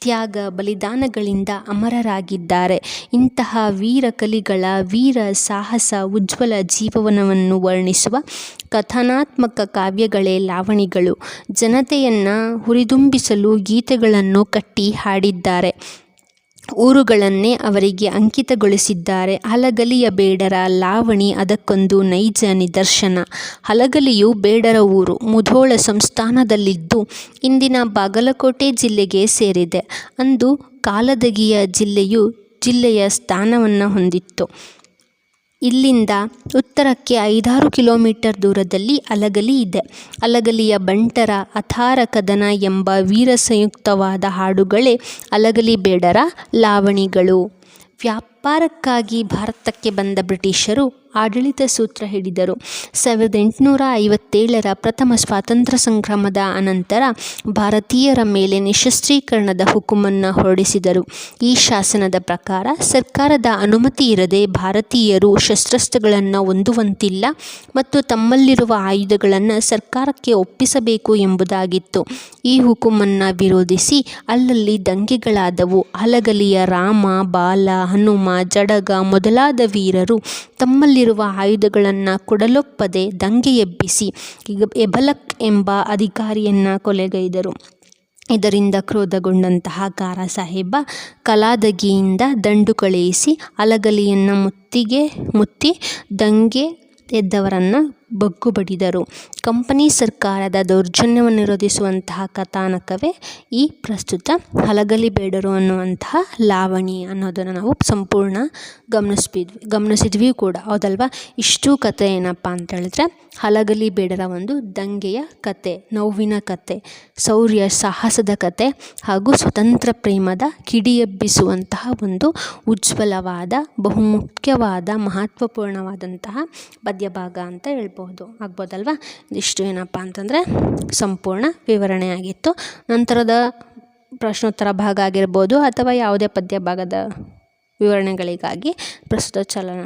ತ್ಯಾಗ, ಬಲಿದಾನಗಳಿಂದ ಅಮರರಾಗಿದ್ದಾರೆ. ಇಂತಹ ವೀರ ಕಲಿಗಳ ವೀರ ಸಾಹಸ, ಉಜ್ವಲ ಜೀವನವನ್ನು ವರ್ಣಿಸುವ ಕಥನಾತ್ಮಕ ಕಾವ್ಯಗಳೇ ಲಾವಣಿಗಳು. ಜನತೆಯನ್ನು ಹುರಿದುಂಬಿಸಲು ಗೀತೆಗಳನ್ನು ಕಟ್ಟಿ ಹಾಡಿದ್ದಾರೆ. ಊರುಗಳನ್ನೇ ಅವರಿಗೆ ಅಂಕಿತಗೊಳಿಸಿದ್ದಾರೆ. ಹಲಗಲಿಯ ಬೇಡರ ಲಾವಣಿ ಅದಕ್ಕೊಂದು ನೈಜ ನಿದರ್ಶನ. ಹಲಗಲಿಯು ಬೇಡರ ಊರು, ಮುಧೋಳ ಸಂಸ್ಥಾನದಲ್ಲಿದ್ದು ಇಂದಿನ ಬಾಗಲಕೋಟೆ ಜಿಲ್ಲೆಗೆ ಸೇರಿದೆ. ಅಂದು ಕಾಲದಗಿಯ ಜಿಲ್ಲೆಯು ಜಿಲ್ಲೆಯ ಸ್ಥಾನವನ್ನು ಹೊಂದಿತ್ತು. ಇಲ್ಲಿಂದ ಉತ್ತರಕ್ಕೆ ಐದಾರು ಕಿಲೋಮೀಟರ್ ದೂರದಲ್ಲಿ ಅಲಗಲಿ ಇದೆ. ಅಲಗಲಿಯ ಬಂಟರ ಅಥಾರ ಕದನ ಎಂಬ ವೀರ ಸಂಯುಕ್ತವಾದ ಹಾಡುಗಳೇ ಅಲಗಲಿ ಬೇಡರ ಲಾವಣಿಗಳು. ವ್ಯಾಪಾರಕ್ಕಾಗಿ ಭಾರತಕ್ಕೆ ಬಂದ ಬ್ರಿಟಿಷರು ಆಡಳಿತ ಸೂತ್ರ ಹಿಡಿದರು ಸಾವಿರದ ಎಂಟುನೂರ ಐವತ್ತೇಳರ ಪ್ರಥಮ ಸ್ವಾತಂತ್ರ್ಯ ಸಂಗ್ರಾಮದ ಅನಂತರ ಭಾರತೀಯರ ಮೇಲೆ ನಿಶಸ್ತ್ರೀಕರಣದ ಹುಕುಮನ್ನು ಹೊರಡಿಸಿದರು. ಈ ಶಾಸನದ ಪ್ರಕಾರ ಸರ್ಕಾರದ ಅನುಮತಿ ಇರದೆ ಭಾರತೀಯರು ಶಸ್ತ್ರಾಸ್ತ್ರಗಳನ್ನು ಹೊಂದುವಂತಿಲ್ಲ ಮತ್ತು ತಮ್ಮಲ್ಲಿರುವ ಆಯುಧಗಳನ್ನು ಸರ್ಕಾರಕ್ಕೆ ಒಪ್ಪಿಸಬೇಕು ಎಂಬುದಾಗಿತ್ತು. ಈ ಹುಕುಮನ್ನು ವಿರೋಧಿಸಿ ಅಲ್ಲಲ್ಲಿ ದಂಗೆಗಳಾದವು. ಹಲಗಲಿಯ ರಾಮ, ಬಾಲ, ಹನುಮ ಜಡಗ ಮೊದಲಾದ ವೀರರು ತಮ್ಮಲ್ಲಿರುವ ಆಯುಧಗಳನ್ನು ಕೊಡಲೊಪ್ಪದೆ ದಂಗೆ ಎಬ್ಬಿಸಿ ಎಬಲಕ್ ಎಂಬ ಅಧಿಕಾರಿಯನ್ನು ಕೊಲೆಗೈದರು. ಇದರಿಂದ ಕ್ರೋಧಗೊಂಡಂತಹ ಕಾರ ಸಾಹೇಬ ಕಲಾದಗಿಯಿಂದ ದಂಡು ಕಳುಹಿಸಿ ಅಲಗಲಿಯನ್ನು ಮುತ್ತಿಗೆ ಮುತ್ತಿ ದಂಗೆ ಎದ್ದವರನ್ನು ಬಗ್ಗು ಬಡಿದರು ಕಂಪನಿ ಸರ್ಕಾರದ ದೌರ್ಜನ್ಯವನ್ನು ವಿರೋಧಿಸುವಂತಹ ಕಥಾನಕವೇ ಈ ಪ್ರಸ್ತುತ ಹಲಗಲಿ ಬೇಡರು ಅನ್ನುವಂತಹ ಲಾವಣಿ ಅನ್ನೋದನ್ನು ನಾವು ಸಂಪೂರ್ಣ ಗಮನಿಸ್ಬಿದ್ವಿ, ಗಮನಿಸಿದ್ವಿ ಕೂಡ. ಹೌದಲ್ವಾ? ಇಷ್ಟು ಕತೆ ಏನಪ್ಪ ಅಂತ ಹೇಳಿದ್ರೆ ಹಲಗಲಿ ಬೇಡರ ಒಂದು ದಂಗೆಯ ಕತೆ ನೋವಿನ ಕತೆ ಶೌರ್ಯ ಸಾಹಸದ ಕತೆ ಹಾಗೂ ಸ್ವತಂತ್ರ ಪ್ರೇಮದ ಕಿಡಿಯೆಬ್ಬಿಸುವಂತಹ ಒಂದು ಉಜ್ವಲವಾದ, ಬಹುಮುಖ್ಯವಾದ, ಮಹತ್ವಪೂರ್ಣವಾದಂತಹ ಪದ್ಯಭಾಗ ಅಂತ ಹೇಳ್ಬೋದು. ಆಗ್ಬೋದಲ್ವಾ? ಇದಿಷ್ಟು ಏನಪ್ಪ ಅಂತಂದರೆ ಸಂಪೂರ್ಣ ವಿವರಣೆ ಆಗಿತ್ತು. ನಂತರದ ಪ್ರಶ್ನೋತ್ತರ ಭಾಗ ಆಗಿರ್ಬೋದು ಅಥವಾ ಯಾವುದೇ ಪದ್ಯ ಭಾಗದ ವಿವರಣೆಗಳಿಗಾಗಿ ಪ್ರಸ್ತುತ ಚಲನ